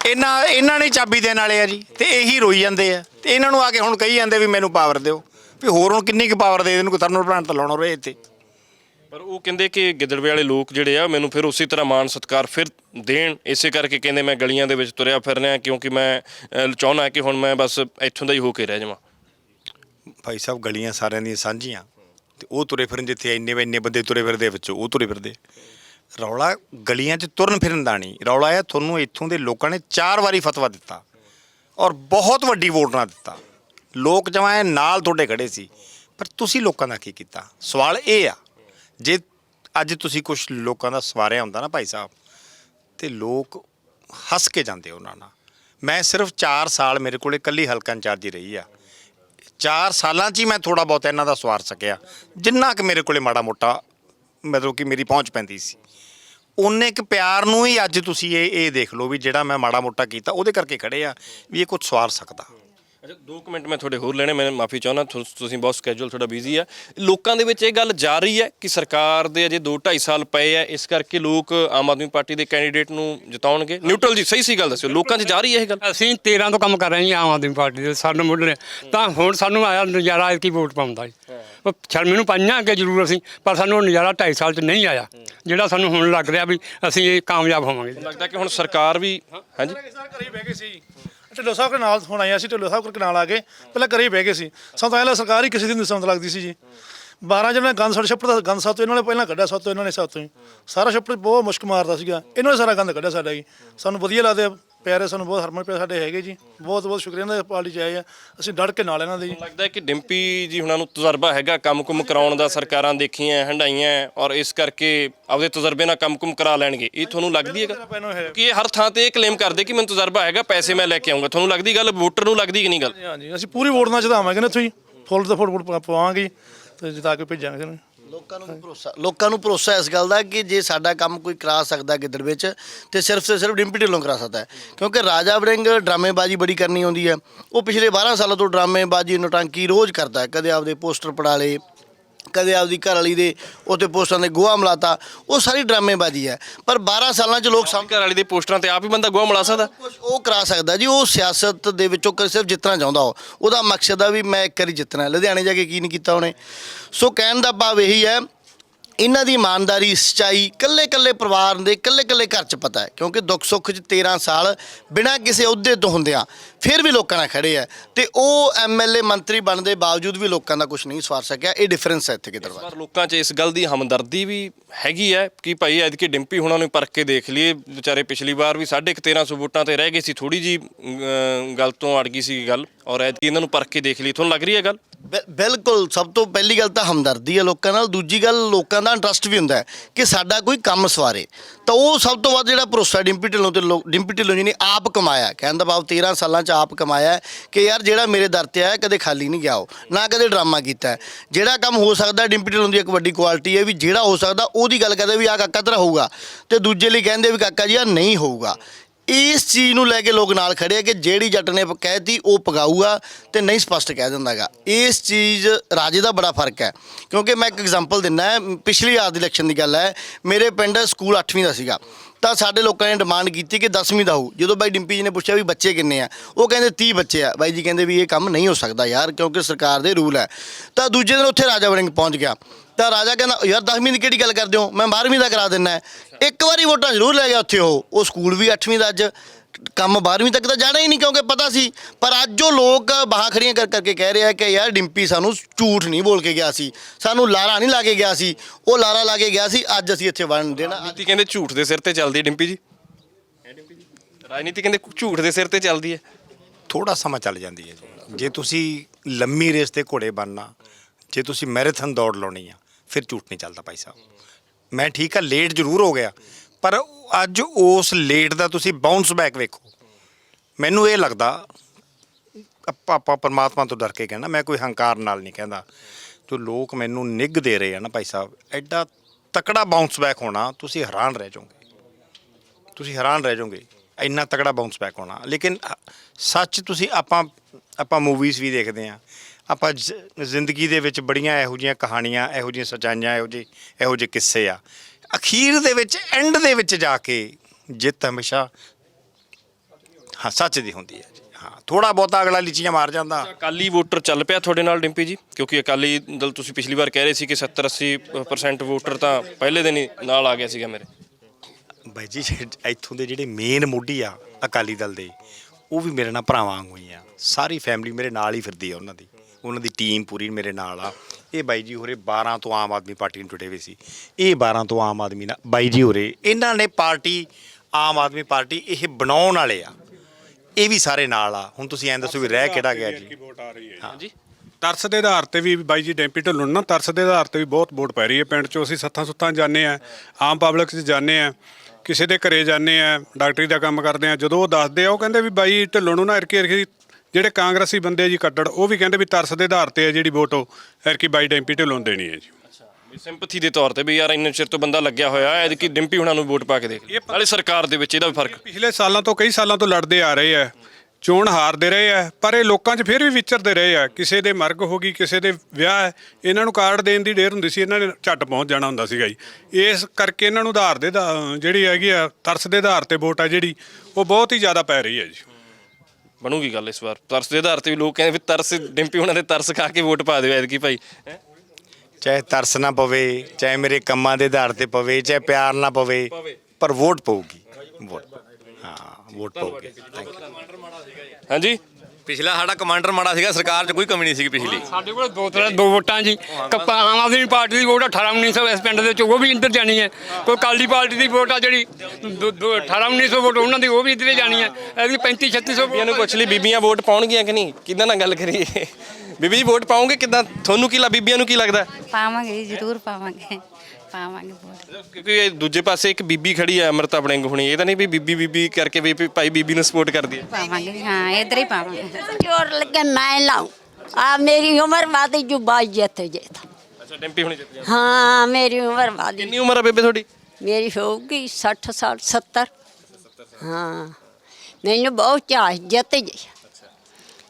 ਇਹਨਾਂ ਇਹਨਾਂ ਨੇ ਚਾਬੀ ਦੇਣ ਵਾਲੇ ਆ ਜੀ, ਤੇ ਇਹੀ ਰੋਈ ਜਾਂਦੇ ਆ, ਤੇ ਇਹਨਾਂ ਨੂੰ ਆ ਕੇ ਹੁਣ ਕਹੀ ਜਾਂਦੇ ਵੀ ਮੈਨੂੰ ਪਾਵਰ ਦਿਓ। ਵੀ ਹੋਰ ਹੁਣ ਕਿੰਨੀ ਕੁ ਪਾਵਰ ਦੇ ਇਹਨੂੰ ਕੋਈ ਥਰਮਲ ਪਲਾਂਟ ਤਾਂ ਲਾਉਣਾ ਰਹੇ ਇੱਥੇ। ਪਰ ਉਹ ਕਹਿੰਦੇ ਕਿ ਗਿੱਦੜਵੇ ਵਾਲੇ ਲੋਕ ਜਿਹੜੇ ਆ ਮੈਨੂੰ ਫਿਰ ਉਸੇ ਤਰ੍ਹਾਂ ਮਾਣ ਸਤਿਕਾਰ ਫਿਰ ਦੇਣ। ਇਸੇ ਕਰਕੇ ਕਹਿੰਦੇ ਮੈਂ ਗਲੀਆਂ ਦੇ ਵਿੱਚ ਤੁਰਿਆ ਫਿਰ ਰਿਹਾ ਕਿਉਂਕਿ ਮੈਂ ਅਹ, ਚਾਹੁੰਦਾ ਕਿ ਹੁਣ ਮੈਂ ਬਸ ਇੱਥੋਂ ਦਾ ਹੀ ਹੋ ਕੇ ਰਹਿ ਜਾਵਾਂ। ਭਾਈ ਸਾਹਿਬ ਗਲੀਆਂ ਸਾਰਿਆਂ ਦੀਆਂ ਸਾਂਝੀਆਂ। ਤੇ ਉਹ ਤੁਰੇ ਫਿਰਨ ਜਿੱਥੇ ਇੰਨੇ ਇੰਨੇ ਬੰਦੇ ਤੁਰੇ ਫਿਰਦੇ ਵਿੱਚ ਉਹ ਤੁਰੇ ਫਿਰਦੇ। ਰੌਲਾ ਗਲੀਆਂ 'ਚ ਤੁਰਨ ਫਿਰਨ ਦਾ ਨਹੀਂ। ਰੌਲਾ ਇਹ ਤੁਹਾਨੂੰ ਇੱਥੋਂ ਦੇ ਲੋਕਾਂ ਨੇ ਚਾਰ ਵਾਰੀ ਫਤਵਾ ਦਿੱਤਾ। ਔਰ ਬਹੁਤ ਵੱਡੀ ਵੋਟ ਨਾਲ ਦਿੱਤਾ। ਲੋਕ ਜਮਾਂ ਨਾਲ ਤੁਹਾਡੇ ਖੜੇ ਸੀ। ਪਰ ਤੁਸੀਂ ਲੋਕਾਂ ਦਾ ਕੀ ਕੀਤਾ? ਸਵਾਲ ਇਹ ਆ, ਜੇ ਅੱਜ ਤੁਸੀਂ ਕੁਝ ਲੋਕਾਂ ਦਾ ਸਵਾਰਿਆ ਹੁੰਦਾ ਨਾ ਭਾਈ ਸਾਹਿਬ, ਤੇ ਲੋਕ ਹੱਸ ਕੇ ਜਾਂਦੇ ਉਹਨਾਂ ਨਾਲ। ਮੈਂ ਸਿਰਫ 4 ਸਾਲ ਮੇਰੇ ਕੋਲੇ ਇਕੱਲੀ ਹਲਕਾ ਇੰਚਾਰਜ ਹੀ ਰਹੀ ਆ। 4 ਸਾਲਾਂ 'ਚ ਹੀ ਮੈਂ ਥੋੜਾ ਬਹੁਤ ਇਹਨਾਂ ਦਾ ਸਵਾਰ ਸਕਿਆ। ਜਿੰਨਾ ਕਿ ਮੇਰੇ ਕੋਲੇ ਮਾੜਾ ਮੋਟਾ ਮਤਲਬ ਕਿ ਮੇਰੀ ਪਹੁੰਚ ਪੈਂਦੀ ਸੀ। ਉਹਨੇ ਇੱਕ ਪਿਆਰ ਨੂੰ ਹੀ ਅੱਜ ਤੁਸੀਂ ਇਹ ਇਹ ਦੇਖ ਲਓ ਵੀ ਜਿਹੜਾ ਮੈਂ ਮਾੜਾ ਮੋਟਾ ਕੀਤਾ, ਉਹਦੇ ਕਰਕੇ ਖੜੇ ਆ ਵੀ ਇਹ ਕੁਝ ਸਵਾਰ ਸਕਦਾ। ਅੱਛਾ ਦੋ ਕੁ ਮਿੰਟ ਮੈਂ ਤੁਹਾਡੇ ਹੋਰ ਲੈਣੇ ਮੈਂ ਮਾਫੀ ਚਾਹੁੰਦਾ ਤੁਸੀਂ ਬਹੁਤ ਸਕੇਜੂਲ ਤੁਹਾਡਾ ਬਿਜ਼ੀ ਆ। ਲੋਕਾਂ ਦੇ ਵਿੱਚ ਇਹ ਗੱਲ ਜਾ ਰਹੀ ਹੈ ਕਿ ਸਰਕਾਰ ਦੇ ਅਜੇ 2 2.5 ਸਾਲ ਪਏ ਆ ਇਸ ਕਰਕੇ ਲੋਕ ਆਮ ਆਦਮੀ ਪਾਰਟੀ ਦੇ ਕੈਂਡੀਡੇਟ ਨੂੰ ਜਿਤਾਉਣਗੇ। ਨਿਊਟਰਲ ਜੀ ਸਹੀ ਸੀ ਗੱਲ ਦੱਸਿਓ ਲੋਕਾਂ 'ਚ ਜਾ ਰਹੀ ਹੈ ਇਹ ਗੱਲ? ਅਸੀਂ 13 ਤੋਂ ਕੰਮ ਕਰ ਰਹੇ ਹਾਂ ਆਮ ਆਦਮੀ ਪਾਰਟੀ ਦੇ ਸਾਨੂੰ ਮੁੱਢ ਨੇ ਤਾਂ ਹੁਣ ਸਾਨੂੰ ਆਇਆ ਨਜ਼ਾਰਾ ਐਤਕੀ ਵੋਟ ਪਾਉਂਦਾ ਜੀ। ਉਹ ਸ਼ਰਮੇ ਨੂੰ ਪਾਈਆਂ ਅੱਗੇ ਜ਼ਰੂਰ ਅਸੀਂ ਪਰ ਸਾਨੂੰ ਉਹ ਨਜ਼ਾਰਾ 2.5 ਸਾਲ ਚ ਨਹੀਂ ਆਇਆ ਜਿਹੜਾ ਸਾਨੂੰ ਹੁਣ ਲੱਗ ਰਿਹਾ ਵੀ ਅਸੀਂ ਇਹ ਕਾਮਯਾਬ ਹੋਵਾਂਗੇ ਲੱਗਦਾ ਕਿ ਹੁਣ ਸਰਕਾਰ ਵੀ ਹਾਂਜੀ। ਘਰੇ ਹੀ ਬਹਿ ਗਏ ਸੀ। ਢਿੱਲੋਂ ਸਾਹਿਬ ਦੇ ਨਾਲ ਹੁਣ ਆਇਆ ਸੀ ਢਿੱਲੋਂ ਸਾਹਿਬ ਕਰਕੇ ਨਾਲ ਆ ਗਏ ਪਹਿਲਾਂ ਘਰੇ ਹੀ ਬਹਿ ਗਏ ਸੀ। ਸਾਨੂੰ ਤਾਂ ਐਂ ਸਰਕਾਰ ਹੀ ਕਿਸੇ ਦੀ ਸੰਤ ਲੱਗਦੀ ਸੀ ਜੀ। 12 ਜਣੇ ਗੰਦ ਸਾਡੇ ਛੱਪੜ ਦਾ ਗੰਦ ਸਾਤੋਂ, ਇਹਨਾਂ ਨੇ ਪਹਿਲਾਂ ਕੱਢਿਆ ਸਾਤੋਂ, ਇਹਨਾਂ ਨੇ ਸਾਤੋਂ ਹੀ। ਸਾਰਾ ਛੱਪੜ ਬਹੁਤ ਮੁਸ਼ਕ ਮਾਰਦਾ ਸੀਗਾ। ਇਹਨਾਂ ਨੇ ਸਾਰਾ ਗੰਦ ਕੱਢਿਆ ਸਾਡਾ ਜੀ। ਸਾਨੂੰ ਵਧੀਆ ਲੱਗਦੇ ਆ। ਪਿਆਰੇ ਸਾਨੂੰ ਬਹੁਤ ਹਰਮਨ ਪਿਆਰੇ ਸਾਡੇ ਹੈਗੇ ਜੀ। ਬਹੁਤ ਬਹੁਤ ਸ਼ੁਕਰੀਆ ਇਹਨਾਂ ਦੇ ਪਾਰਟੀ ਚ ਆਏ ਆ। ਅਸੀਂ ਡਟ ਕੇ ਨਾਲ ਇਹਨਾਂ ਦੇ ਜੀ। ਲੱਗਦਾ ਹੈ ਕਿ ਡਿੰਪੀ ਜੀ ਹੁਣਾਂ ਨੂੰ ਤਜਰਬਾ ਹੈਗਾ ਕੰਮ-ਕੁਮ ਕਰਾਉਣ ਦਾ ਸਰਕਾਰਾਂ ਦੇਖੀਆਂ ਹੰਡਾਈਆਂ ਔਰ ਇਸ ਕਰਕੇ ਆਪਦੇ ਤਜਰਬੇ ਨਾਲ ਕੰਮ-ਕੁਮ ਕਰਾ ਲੈਣਗੇ? ਇਹ ਤੁਹਾਨੂੰ ਲੱਗਦੀ ਹੈ ਗੱਲ? ਹੈ ਕਿ ਇਹ ਹਰ ਥਾਂ ਤੇ ਇਹ ਕਲੇਮ ਕਰਦੇ ਕਿ ਮੈਨੂੰ ਤਜਰਬਾ ਹੈਗਾ ਪੈਸੇ ਮੈਂ ਲੈ ਕੇ ਆਉਂਗਾ ਤੁਹਾਨੂੰ ਲੱਗਦੀ ਗੱਲ ਵੋਟਰ ਨੂੰ ਲੱਗਦੀ ਕਿ ਨਹੀਂ ਗੱਲ? ਹਾਂਜੀ ਅਸੀਂ ਪੂਰੀ ਵੋਟ ਨਾਲ ਚੜਾਵਾਂਗੇ ਨਾ ਇੱਥੋਂ ਜੀ। ਫੁੱਲ ਤੇ ਫੁੱਟ ਪਵਾਵਾਂਗੇ ਜੀ, ਤੇ ਜਿਤਾ ਕੇ ਭੇਜਾਂਗੇ ਇਹਨਾਂ ਨੂੰ। ਲੋਕਾਂ ਨੂੰ ਵੀ ਭਰੋਸਾ ਲੋਕਾਂ ਨੂੰ ਭਰੋਸਾ ਇਸ ਗੱਲ ਦਾ ਕਿ ਜੇ ਸਾਡਾ ਕੰਮ ਕੋਈ ਕਰਾ ਸਕਦਾ ਗਿੱਦੜ ਵਿੱਚ ਤੇ ਸਿਰਫ ਤੇ ਸਿਰਫ ਡਿੰਪੀ ਢਿੱਲੋਂ ਕਰਾ ਸਕਦਾ ਹੈ। ਕਿਉਂਕਿ ਰਾਜਾ ਵੜਿੰਗ ਡਰਾਮੇਬਾਜ਼ੀ ਬੜੀ ਕਰਨੀ ਆਉਂਦੀ ਹੈ। ਉਹ ਪਿਛਲੇ 12 ਸਾਲਾਂ ਤੋਂ ਡਰਾਮੇਬਾਜ਼ੀ ਨੋਟੰਕੀ ਰੋਜ਼ ਕਰਦਾ ਹੈ। ਕਦੇ ਆਪਦੇ ਪੋਸਟਰ ਪੜਾ ਲਏ ਕਦੇ ਆਪਦੀ ਘਰ ਵਾਲੀ ਦੇ ਉੱਤੇ ਪੋਸਟਰਾਂ ਦੇ ਗੋਹਾ ਮਲਾਤਾ ਉਹ ਸਾਰੀ ਡਰਾਮੇਬਾਜ਼ੀ ਹੈ। ਪਰ 12 ਸਾਲਾਂ 'ਚ ਲੋਕ ਸਮ ਘਰ ਵਾਲੀ ਦੇ ਪੋਸਟਰਾਂ ਤੇ ਆਪ ਹੀ ਬੰਦਾ ਗੋਹਾ ਮਿਲਾ ਸਕਦਾ। ਕੁਛ ਉਹ ਕਰਾ ਸਕਦਾ ਜੀ ਉਹ ਸਿਆਸਤ ਦੇ ਵਿੱਚੋਂ ਕ- ਸਿਰਫ ਜਿੱਤਣਾ ਚਾਹੁੰਦਾ ਉਹ। ਉਹਦਾ ਮਕਸਦ ਆ ਵੀ ਮੈਂ ਇੱਕ ਵਾਰੀ ਜਿੱਤਣਾ। ਲੁਧਿਆਣੇ ਜਾ ਕੇ ਕੀ ਨਹੀਂ ਕੀਤਾ ਉਹਨੇ। ਸੋ ਕਹਿਣ ਦਾ ਭਾਵ ਇਹੀ ਹੈ ਇਹਨਾਂ ਦੀ ਇਮਾਨਦਾਰੀ ਸਚਾਈ ਕੱਲੇ ਕੱਲੇ ਪਰਿਵਾਰ ਦੇ ਕੱਲੇ ਕੱਲੇ ਘਰ 'ਚ ਪਤਾ ਹੈ ਕਿਉਂਕਿ ਦੁੱਖ ਸੁੱਖ 'ਚ 13 ਸਾਲ ਬਿਨਾਂ ਕਿਸੇ ਅਹੁਦੇ ਤੋਂ ਹੁੰਦਿਆਂ ਫਿਰ ਵੀ ਲੋਕਾਂ ਨਾਲ ਖੜੇ ਆ ਤੇ ਉਹ ਐਮਐਲਏ ਮੰਤਰੀ ਬਣਨ ਦੇ ਬਾਵਜੂਦ ਵੀ ਲੋਕਾਂ ਦਾ ਕੁਝ ਨਹੀਂ ਸਵਾਰ ਸਕਿਆ ਇਹ ਡਿਫਰੈਂਸ ਹੈ ਇੱਥੇ ਕਿਦਰ ਪਰ ਲੋਕਾਂ 'ਚ ਇਸ ਗੱਲ ਦੀ ਹਮਦਰਦੀ ਵੀ ਹੈਗੀ ਹੈ ਕਿ ਭਾਈ ਐਤਕੀ ਡਿੰਪੀ ਹੁਣਾਂ ਨੂੰ ਪਰਖ ਕੇ ਦੇਖ ਲਈਏ ਵਿਚਾਰੇ ਪਿਛਲੀ ਵਾਰ ਵੀ 1350 ਵੋਟਾਂ ਤੇ ਰਹਿ ਗਏ ਸੀ ਥੋੜੀ ਜੀ ਗੱਲ ਤੋਂ ਅੜ ਗਈ ਸੀ ਗੱਲ ਔਰ ਐਤਕੀ ਇਹਨਾਂ ਨੂੰ ਪਰਖ ਕੇ ਦੇਖ ਲਈ ਤੁਹਾਨੂੰ ਲੱਗ ਰਹੀ ਹੈ ਗੱਲ? ਬਿਲਕੁਲ ਸਭ ਤੋਂ ਪਹਿਲੀ ਗੱਲ ਤਾਂ ਹਮਦਰਦੀ ਹੈ ਲੋਕਾਂ ਨਾਲ ਦੂਜੀ ਗੱਲ ਲੋਕਾਂ ਦਾ ਇੰਟਰਸਟ ਵੀ ਹੁੰਦਾ ਹੈ ਕਿ ਸਾਡਾ ਕੋਈ ਕੰਮ ਸਵਾਰੇ। ਤਾਂ ਉਹ ਸਭ ਤੋਂ ਵੱਧ ਜਿਹੜਾ ਭਰੋਸਾ ਡਿੰਪੀ ਢਿੱਲੋਂ ਤੇ ਡਿੰਪੀ ਢਿੱਲੋਂ ਜੀ ਨੇ ਆਪ ਕਮਾਇਆ। ਕਹਿਣ ਦਾ ਭਾਵ 13 ਸਾਲਾਂ 'ਚ ਆਪ ਕਮਾਇਆ ਕਿ ਯਾਰ ਜਿਹੜਾ ਮੇਰੇ ਦਰ ਤੇ ਆਇਆ, ਕਦੇ ਖਾਲੀ ਨਹੀਂ ਗਿਆ ਉਹ, ਨਾ ਕਦੇ ਡਰਾਮਾ ਕੀਤਾ ਜਿਹੜਾ ਕੰਮ ਹੋ ਸਕਦਾ ਡਿੰਪੀ ਢਿੱਲੋਂ ਦੀ ਇੱਕ ਵੱਡੀ ਕੁਆਲਿਟੀ ਹੈ ਵੀ ਜਿਹੜਾ ਹੋ ਸਕਦਾ ਉਹਦੀ ਗੱਲ ਕਰਦੇ ਵੀ ਆ ਕਾਕਾ ਤੇਰਾ ਹੋਊਗਾ। ਤੇ ਦੂਜੇ ਲਈ ਕਹਿੰਦੇ ਵੀ ਕਾਕਾ ਜੀ ਆ ਨਹੀਂ ਹੋਊਗਾ। ਇਸ ਚੀਜ਼ ਨੂੰ ਲੈ ਕੇ ਲੋਕ ਨਾਲ ਖੜੇ ਆ ਕਿ ਜਿਹੜੀ ਜੱਟ ਨੇ ਕਹਿਤੀ ਉਹ ਪਗਾਊਗਾ ਤੇ ਨਹੀਂ ਸਪਸ਼ਟ ਕਹਿ ਦਿੰਦਾਗਾ। ਇਸ ਚੀਜ਼ ਰਾਜੇ ਦਾ ਬੜਾ ਫ਼ਰਕ ਹੈ। ਕਿਉਂਕਿ ਮੈਂ ਇੱਕ ਐਗਜ਼ਾਮਪਲ ਦਿੰਦਾ ਪਿਛਲੀ ਆਰ ਦੀ ਇਲੈਕਸ਼ਨ ਦੀ ਗੱਲ ਹੈ, ਮੇਰੇ ਪਿੰਡ ਸਕੂਲ 8ਵੀਂ ਦਾ ਸੀਗਾ। ਤਾਂ ਸਾਡੇ ਲੋਕਾਂ ਨੇ ਡਿਮਾਂਡ ਕੀਤੀ ਕਿ 10ਵੀਂ ਦਾ ਹੋਊ। ਜਦੋਂ ਬਾਈ ਡਿੰਪੀ ਜੀ ਨੇ ਪੁੱਛਿਆ ਵੀ ਬੱਚੇ ਕਿੰਨੇ ਆ, ਉਹ ਕਹਿੰਦੇ 30 ਬੱਚੇ ਆ। ਬਾਈ ਜੀ ਕਹਿੰਦੇ ਵੀ ਇਹ ਕੰਮ ਨਹੀਂ ਹੋ ਸਕਦਾ ਯਾਰ, ਕਿਉਂਕਿ ਸਰਕਾਰ ਦੇ ਰੂਲ ਹੈ। ਤਾਂ ਦੂਜੇ ਦਿਨ ਉੱਥੇ ਰਾਜਾ ਵੜਿੰਗ ਪਹੁੰਚ ਗਿਆ। ਤਾਂ ਰਾਜਾ ਕਹਿੰਦਾ ਯਾਰ 10ਵੀਂ ਦੀ ਕਿਹੜੀ ਗੱਲ ਕਰਦੇ ਹੋ? ਮੈਂ 12ਵੀਂ ਦਾ ਕਰਾ ਦਿੰਨਾ। ਇੱਕ ਵਾਰੀ ਵੋਟਾਂ ਜ਼ਰੂਰ ਲੈ ਗਿਆ ਉੱਥੇ ਉਹ। ਉਹ ਸਕੂਲ ਵੀ 8ਵੀਂ ਦਾ ਅੱਜ। ਕੰਮ 12ਵੀਂ ਤੱਕ ਤਾਂ ਜਾਣਾ ਹੀ ਨਹੀਂ ਕਿਉਂਕਿ ਪਤਾ ਸੀ। ਪਰ ਅੱਜ ਉਹ ਲੋਕ ਬਾਹਾਂ ਖੜੀਆਂ ਕਰ ਕਰਕੇ ਕਹਿ ਰਹੇ ਕਿ ਯਾਰ ਡਿੰਪੀ ਸਾਨੂੰ ਝੂਠ ਨਹੀਂ ਬੋਲ ਕੇ ਗਿਆ ਸੀ। ਸਾਨੂੰ ਲਾਰਾ ਨਹੀਂ ਲਾ ਕੇ ਗਿਆ ਸੀ। ਉਹ ਲਾਰਾ ਲਾ ਕੇ ਗਿਆ ਸੀ। ਅੱਜ ਅਸੀਂ ਇੱਥੇ ਵੜਨ ਦੇਣਾ। ਰਾਜਨੀਤੀ ਕਹਿੰਦੇ ਝੂਠ ਦੇ ਸਿਰ ਤੇ ਚੱਲਦੀ ਹੈ ਡਿੰਪੀ ਜੀ। ਰਾਜਨੀਤੀ ਕਹਿੰਦੇ ਝੂਠ ਦੇ ਸਿਰ ਤੇ ਚੱਲਦੀ ਹੈ। ਥੋੜਾ ਸਮਾਂ ਚੱਲ ਜਾਂਦੀ ਹੈ ਜੀ। ਜੇ ਤੁਸੀਂ ਲੰਮੀ ਰੇਸ ਤੇ ਘੋੜੇ ਬਣਨਾ ਜੇ ਤੁਸੀਂ ਮੈਰਾਥਨ ਦੌੜ ਲਾਉਣੀ ਆ ਫਿਰ ਝੂਠ ਨਹੀਂ ਚੱਲਦਾ ਭਾਈ ਸਾਹਿਬ। ਮੈਂ ਠੀਕ ਆ ਲੇਟ ਜ਼ਰੂਰ ਹੋ ਗਿਆ। ਪਰ ਅੱਜ ਉਸ ਲੇਟ ਦਾ ਤੁਸੀਂ ਬਾਉਂਸ ਬੈਕ ਵੇਖੋ। ਮੈਨੂੰ ਇਹ ਲੱਗਦਾ ਆਪਾਂ ਪਰਮਾਤਮਾ ਤੋਂ ਡਰ ਕੇ ਕਹਿਣਾ ਮੈਂ ਕੋਈ ਹੰਕਾਰ ਨਾਲ ਨਹੀਂ ਕਹਿੰਦਾ। ਜੋ ਲੋਕ ਮੈਨੂੰ ਨਿੱਘ ਦੇ ਰਹੇ ਆ ਨਾ ਭਾਈ ਸਾਹਿਬ। ਐਡਾ ਤਕੜਾ ਬਾਉਂਸ ਬੈਕ ਹੋਣਾ, ਤੁਸੀਂ ਹੈਰਾਨ ਰਹਿ ਜਾਓਗੇ। ਤੁਸੀਂ ਹੈਰਾਨ ਰਹਿ ਜਾਓਗੇ, ਇੰਨਾ ਤਕੜਾ ਬਾਉਂਸ ਬੈਕ ਹੋਣਾ। ਲੇਕਿਨ ਸੱਚ ਤੁਸੀਂ ਆਪਾਂ ਆਪਾਂ ਮੂਵੀਜ਼ ਵੀ ਦੇਖਦੇ ਆ। ਆਪਾਂ ਜ਼- ਜ਼ਿੰਦਗੀ ਦੇ ਵਿੱਚ ਬੜੀਆਂ ਇਹੋ ਜਿਹੀਆਂ ਕਹਾਣੀਆਂ ਇਹੋ ਜਿਹੀਆਂ ਸਚਾਈਆਂ ਇਹੋ ਜਿਹੇ ਇਹੋ ਜਿਹੇ ਕਿੱਸੇ ਆ। ਅਖੀਰ ਦੇ ਵਿੱਚ ਐਂਡ ਦੇ ਵਿੱਚ ਜਾ ਕੇ ਜਿੱਤ ਹਮੇਸ਼ਾ ਹਾਂ ਸੱਚ ਦੀ ਹੁੰਦੀ ਹੈ ਜੀ। ਹਾਂ ਥੋੜਾ ਬਹੁਤਾ ਅਗਲਾ ਲੀਚੀਆਂ ਮਾਰ ਜਾਂਦਾ। ਅਕਾਲੀ ਵੋਟਰ ਚੱਲ ਪਿਆ ਤੁਹਾਡੇ ਨਾਲ ਡਿੰਪੀ ਜੀ? ਕਿਉਂਕਿ ਅਕਾਲੀ ਦਲ ਤੁਸੀਂ ਪਿਛਲੀ ਵਾਰ ਕਹਿ ਰਹੇ ਸੀ ਕਿ 70 80% ਵੋਟਰ ਤਾਂ ਪਹਿਲੇ ਦਿਨ ਹੀ ਨਾਲ ਆ ਗਿਆ ਸੀਗਾ ਮੇਰੇ। ਬਾਈ ਜੀ ਜਿਹੜੇ ਇੱਥੋਂ ਦੇ ਜਿਹੜੇ ਮੇਨ ਮੋਢੀ ਆ ਅਕਾਲੀ ਦਲ ਦੇ ਉਹ ਵੀ ਮੇਰੇ ਨਾਲ ਭਰਾਵਾਂ ਵਾਂਗੂ ਹੀ ਆ ਸਾਰੀ ਫੈਮਿਲੀ ਮੇਰੇ ਨਾਲ ਹੀ ਫਿਰਦੀ ਆ ਉਹਨਾਂ ਦੀ। ਉਹਨਾਂ ਦੀ ਟੀਮ ਪੂਰੀ ਮੇਰੇ ਨਾਲ ਆ। ਇਹ ਬਾਈ ਜੀ ਹੋਰੇ 12 ਤੋਂ ਆਮ ਆਦਮੀ ਪਾਰਟੀ ਨੂੰ ਟੁੱਟੇ ਹੋਏ ਸੀ। ਇਹ 12 ਤੋਂ ਆਮ ਆਦਮੀ ਨਾਲ ਬਾਈ ਜੀ ਹੋਰੇ ਇਹਨਾਂ ਨੇ ਪਾਰਟੀ ਆਮ ਆਦਮੀ ਪਾਰਟੀ ਇਹ ਬਣਾਉਣ ਵਾਲੇ ਆ। ਇਹ ਵੀ ਸਾਰੇ ਨਾਲ ਆ। ਹੁਣ ਤੁਸੀਂ ਐਂ ਦੱਸੋ ਵੀ ਰਹਿ ਕਿਹੜਾ ਗਿਆ ਜੀ? ਵੋਟ ਆ ਰਹੀ ਹੈ। ਹਾਂਜੀ ਤਰਸ ਦੇ ਆਧਾਰ ਤੇ ਵੀ ਬਾਈ ਜੀ ਡੈਂਪੀ ਢਿੱਲੋਂ ਨੂੰ ਨਾ ਤਰਸ ਦੇ ਆਧਾਰ ਤੇ ਵੀ ਬਹੁਤ ਵੋਟ ਪੈ ਰਹੀ ਹੈ। ਪਿੰਡ 'ਚੋਂ ਅਸੀਂ ਸੱਥਾਂ ਸੁੱਥਾਂ ਜਾਂਦੇ ਆ ਆਮ ਪਬਲਿਕ 'ਚ ਜਾਂਦੇ ਆ ਕਿਸੇ ਦੇ ਘਰੇ ਜਾਂਦੇ ਆ ਡਾਕਟਰੀ ਦਾ ਕੰਮ ਕਰਦੇ ਆ ਜਦੋਂ ਉਹ ਦੱਸਦੇ ਆ ਉਹ ਕਹਿੰਦੇ ਵੀ ਬਾਈ ਢਿੱਲੋਂ ਨੂੰ ਨਾ ਇਰਕੀ ਇਰਕੀ ਜਿਹੜੇ ਕਾਂਗਰਸੀ ਬੰਦੇ ਜੀ ਕੱਟੜ ਉਹ ਵੀ ਕਹਿੰਦੇ ਵੀ ਤਰਸ ਦੇ ਆਧਾਰ ਤੇ ਹੈ ਜਿਹੜੀ ਵੋਟ ਉਹ ਇਰਕੀ ਬਾਈ ਡੈਂਪੀ ਢਿੱਲੋਂ ਦੇਣੀ ਹੈ ਜੀ। ਸਿੰਪਥੀ ਦੇ ਤੌਰ ਤੇ ਵੀ ਯਾਰ ਇੰਨੇ ਚਿਰ ਤੋਂ ਬੰਦਾ ਲੱਗਿਆ ਹੋਇਆ ਹੈ ਐਤਕੀ ਡਿੰਪੀ ਹੁਣਾਂ ਨੂੰ ਵੋਟ ਪਾ ਕੇ ਦੇਖ ਨਾਲੇ ਸਰਕਾਰ ਦੇ ਵਿੱਚ ਇਹਦਾ ਵੀ ਫ਼ਰਕ। ਪਿਛਲੇ ਸਾਲਾਂ ਤੋਂ ਕਈ ਸਾਲਾਂ ਤੋਂ ਲੜਦੇ ਆ ਰਹੇ ਆ ਚੋਣ ਹਾਰਦੇ ਰਹੇ ਆ ਪਰ ਇਹ ਲੋਕਾਂ 'ਚ ਫਿਰ ਵੀ ਵਿਚਰਦੇ ਰਹੇ ਆ। ਕਿਸੇ ਦੇ ਮਰਗ ਹੋ ਗਈ ਕਿਸੇ ਦੇ ਵਿਆਹ ਹੈ ਇਹਨਾਂ ਨੂੰ ਕਾਰਡ ਦੇਣ ਦੀ ਢੇਰ ਹੁੰਦੀ ਸੀ ਇਹਨਾਂ ਨੇ ਝੱਟ ਪਹੁੰਚ ਜਾਣਾ ਹੁੰਦਾ ਸੀਗਾ ਜੀ। ਇਸ ਕਰਕੇ ਇਹਨਾਂ ਨੂੰ ਆਧਾਰ ਦੇ ਦਾ- ਜਿਹੜੀ ਹੈਗੀ ਆ ਤਰਸ ਦੇ ਆਧਾਰ ਤੇ ਵੋਟ ਆ ਜਿਹੜੀ ਉਹ ਬਹੁਤ ਹੀ ਜ਼ਿਆਦਾ ਪੈ ਰਹੀ ਹੈ ਜੀ। ਬਣੂਗੀ ਗੱਲ ਇਸ ਵਾਰ। ਤਰਸ ਦੇ ਆਧਾਰ ਤੇ ਵੀ ਲੋਕ ਕਹਿੰਦੇ ਵੀ ਤਰਸ ਡਿੰਪੀ ਹੁਣਾਂ ਦੇ ਤਰਸ ਖਾ ਕੇ ਵੋਟ ਪਾ ਦਿਓ ਐਤਕੀ ਭਾਈ। ਹੈਂ? ਚਾਹੇ ਤਰਸ ਨਾ ਪਵੇ ਚਾਹੇ ਮੇਰੇ ਕੰਮਾਂ ਦੇ ਆਧਾਰ ਤੇ ਪਵੇ ਚਾਹੇ ਪਿਆਰ ਨਾ ਪਵੇ ਪਰ ਵੋਟ ਪਊਗੀ। ਵੋਟ। ਹਾਂ ਵੋਟ ਪਊਗੀ। ਹਾਂਜੀ? ਪਿਛਲਾ ਸਾਡਾ ਕਮਾਂਡਰ ਮਾੜਾ ਸੀਗਾ ਸਰਕਾਰ 'ਚ ਕੋਈ ਕਮੀ ਨਹੀਂ ਸੀਗੀ ਪਿਛਲੀ। ਸਾਡੇ ਕੋਲ ਦੋ ਤਰ੍ਹਾਂ ਦੋ ਵੋਟਾਂ ਜੀ। ਕੱਪਾ ਆਮ ਆਦਮੀ ਪਾਰਟੀ ਦੀ ਵੋਟ 18 1900 ਇਸ ਪਿੰਡ ਦੇ ਵਿੱਚ ਉਹ ਵੀ ਇੱਧਰ ਜਾਣੀ ਹੈ। ਕੋਈ ਕਾਲੀ ਪਾਰਟੀ ਦੀ ਵੋਟ ਆ ਜਿਹੜੀ ਦੋ- ਦੋ 18 1900 ਵੋਟ ਉਹਨਾਂ ਦੀ ਉਹ ਵੀ ਇੱਧਰ ਹੀ ਜਾਣੀ ਹੈ। ਇਹਦੀ 35 3600 ਬੀਬੀਆਂ ਨੂੰ ਪੁੱਛ ਲਈ ਬੀਬੀਆਂ ਵੋਟ ਪਾਉਣਗੀਆਂ ਕਿ ਨਹੀਂ? ਕਿੱਦਾਂ ਨਾਲ ਗੱਲ ਕਰੀਏ? ਬੀਬੀ ਜੀ ਵੋਟ ਪਾਉਂਗੇ ਕਿੱਦਾਂ? ਤੁਹਾਨੂੰ ਕੀ ਲਾ ਬੀਬੀਆਂ ਨੂੰ ਕੀ ਲੱਗਦਾ? ਪਾਵਾਂਗੇ ਜ਼ਰੂਰ ਪਾਵਾਂਗੇ। ਪਾਵਾਂਗੇ ਵੋਟ ਕਿਉਂਕਿ ਇਹ ਦੂਜੇ ਪਾਸੇ ਇੱਕ ਬੀਬੀ ਖੜੀ ਹੈ ਅਮਰਤਾ ਬੜਿੰਗ ਹੁਣੀ ਇਹ ਤਾਂ ਨਹੀਂ ਵੀ ਬੀਬੀ ਬੀਬੀ ਕਰਕੇ ਵੀ ਵੀ ਭਾਈ ਬੀਬੀ ਨੂੰ ਸਪੋਰਟ ਕਰਦੀ ਹੈ ਪਾਵਾਂਗੇ ਹਾਂ ਇਧਰ ਹੀ ਪਾਵਾਂਗੇ जोर लगे मैं लाऊं आ मेरी उम्र वादी जो बाई जेते जे था ਅੱਛਾ ਡੈਂਪੀ ਹੁਣੀ ਜਿੱਤ हाँ मेरी उम्र वादी ਕਿੰਨੀ ਉਮਰ ਹੈ ਬੇਬੇ ਤੁਹਾਡੀ मेरी होगी सठ साल सत्तर हाँ मैंने बहुत चाह जित जे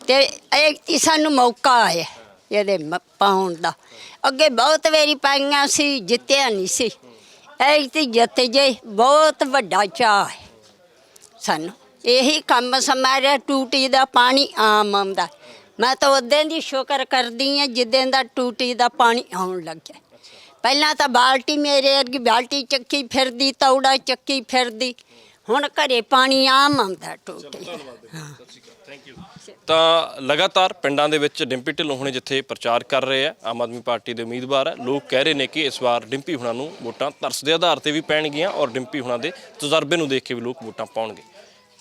ਤੇ ਇਹ ਸਾਨੂੰ ਮੌਕਾ ਆਇਆ ਇਹਦੇ ਮ- ਪਾਉਣ ਦਾ। ਅੱਗੇ ਬਹੁਤ ਵਾਰੀ ਪਾਈਆਂ ਸੀ ਜਿੱਤਿਆ ਨਹੀਂ ਸੀ। ਇਹ ਤੇ ਜਿੱਤ ਜੇ ਬਹੁਤ ਵੱਡਾ ਚਾਹ ਹੈ ਸਾਨੂੰ। ਇਹੀ ਕੰਮ ਸਮਾਰਿਆ ਟੂਟੀ ਦਾ ਪਾਣੀ ਆਮ ਆਉਂਦਾ। ਮੈਂ ਤਾਂ ਉਦੋਂ ਦੀ ਸ਼ੁਕਰ ਕਰਦੀ ਆ ਜਿੱਦਾਂ ਦਾ ਟੂਟੀ ਦਾ ਪਾਣੀ ਆਉਣ ਲੱਗਿਆ। ਪਹਿਲਾਂ ਤਾਂ ਬਾਲਟੀ ਮੇਰੇ ਵਰਗੀ ਬਾਲਟੀ ਚੱਕੀ ਫਿਰਦੀ ਤੌੜਾ ਚੱਕੀ ਫਿਰਦੀ। ਹੁਣ ਘਰੇ ਪਾਣੀ ਆਮ ਆਉਂਦਾ ਟੂਟੀ। ਤਾਂ ਲਗਾਤਾਰ ਪਿੰਡਾਂ ਦੇ ਵਿੱਚ ਡਿੰਪੀ ਢਿੱਲੋਂ ਹੁਣੇ ਜਿੱਥੇ ਪ੍ਰਚਾਰ ਕਰ ਰਹੇ ਆ, ਆਮ ਆਦਮੀ ਪਾਰਟੀ ਦੇ ਉਮੀਦਵਾਰ ਹੈ ਲੋਕ ਕਹਿ ਰਹੇ ਨੇ ਕਿ ਇਸ ਵਾਰ ਡਿੰਪੀ ਹੁਣਾਂ ਨੂੰ ਵੋਟਾਂ ਤਰਸ ਦੇ ਆਧਾਰ ਤੇ ਵੀ ਪੈਣਗੀਆਂ ਔਰ ਡਿੰਪੀ ਹੁਣਾਂ ਦੇ ਤਜਰਬੇ ਨੂੰ ਦੇਖ ਕੇ ਵੀ ਲੋਕ ਵੋਟਾਂ ਪਾਉਣਗੇ।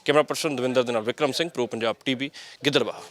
ਕੈਮਰਾ ਪਰਸਨ ਦਵਿੰਦਰ ਦੇ ਨਾਲ ਵਿਕਰਮ ਸਿੰਘ, ਪ੍ਰੋ ਪੰਜਾਬ ਟੀਵੀ, ਗਿੱਦੜਬਾਹਾ।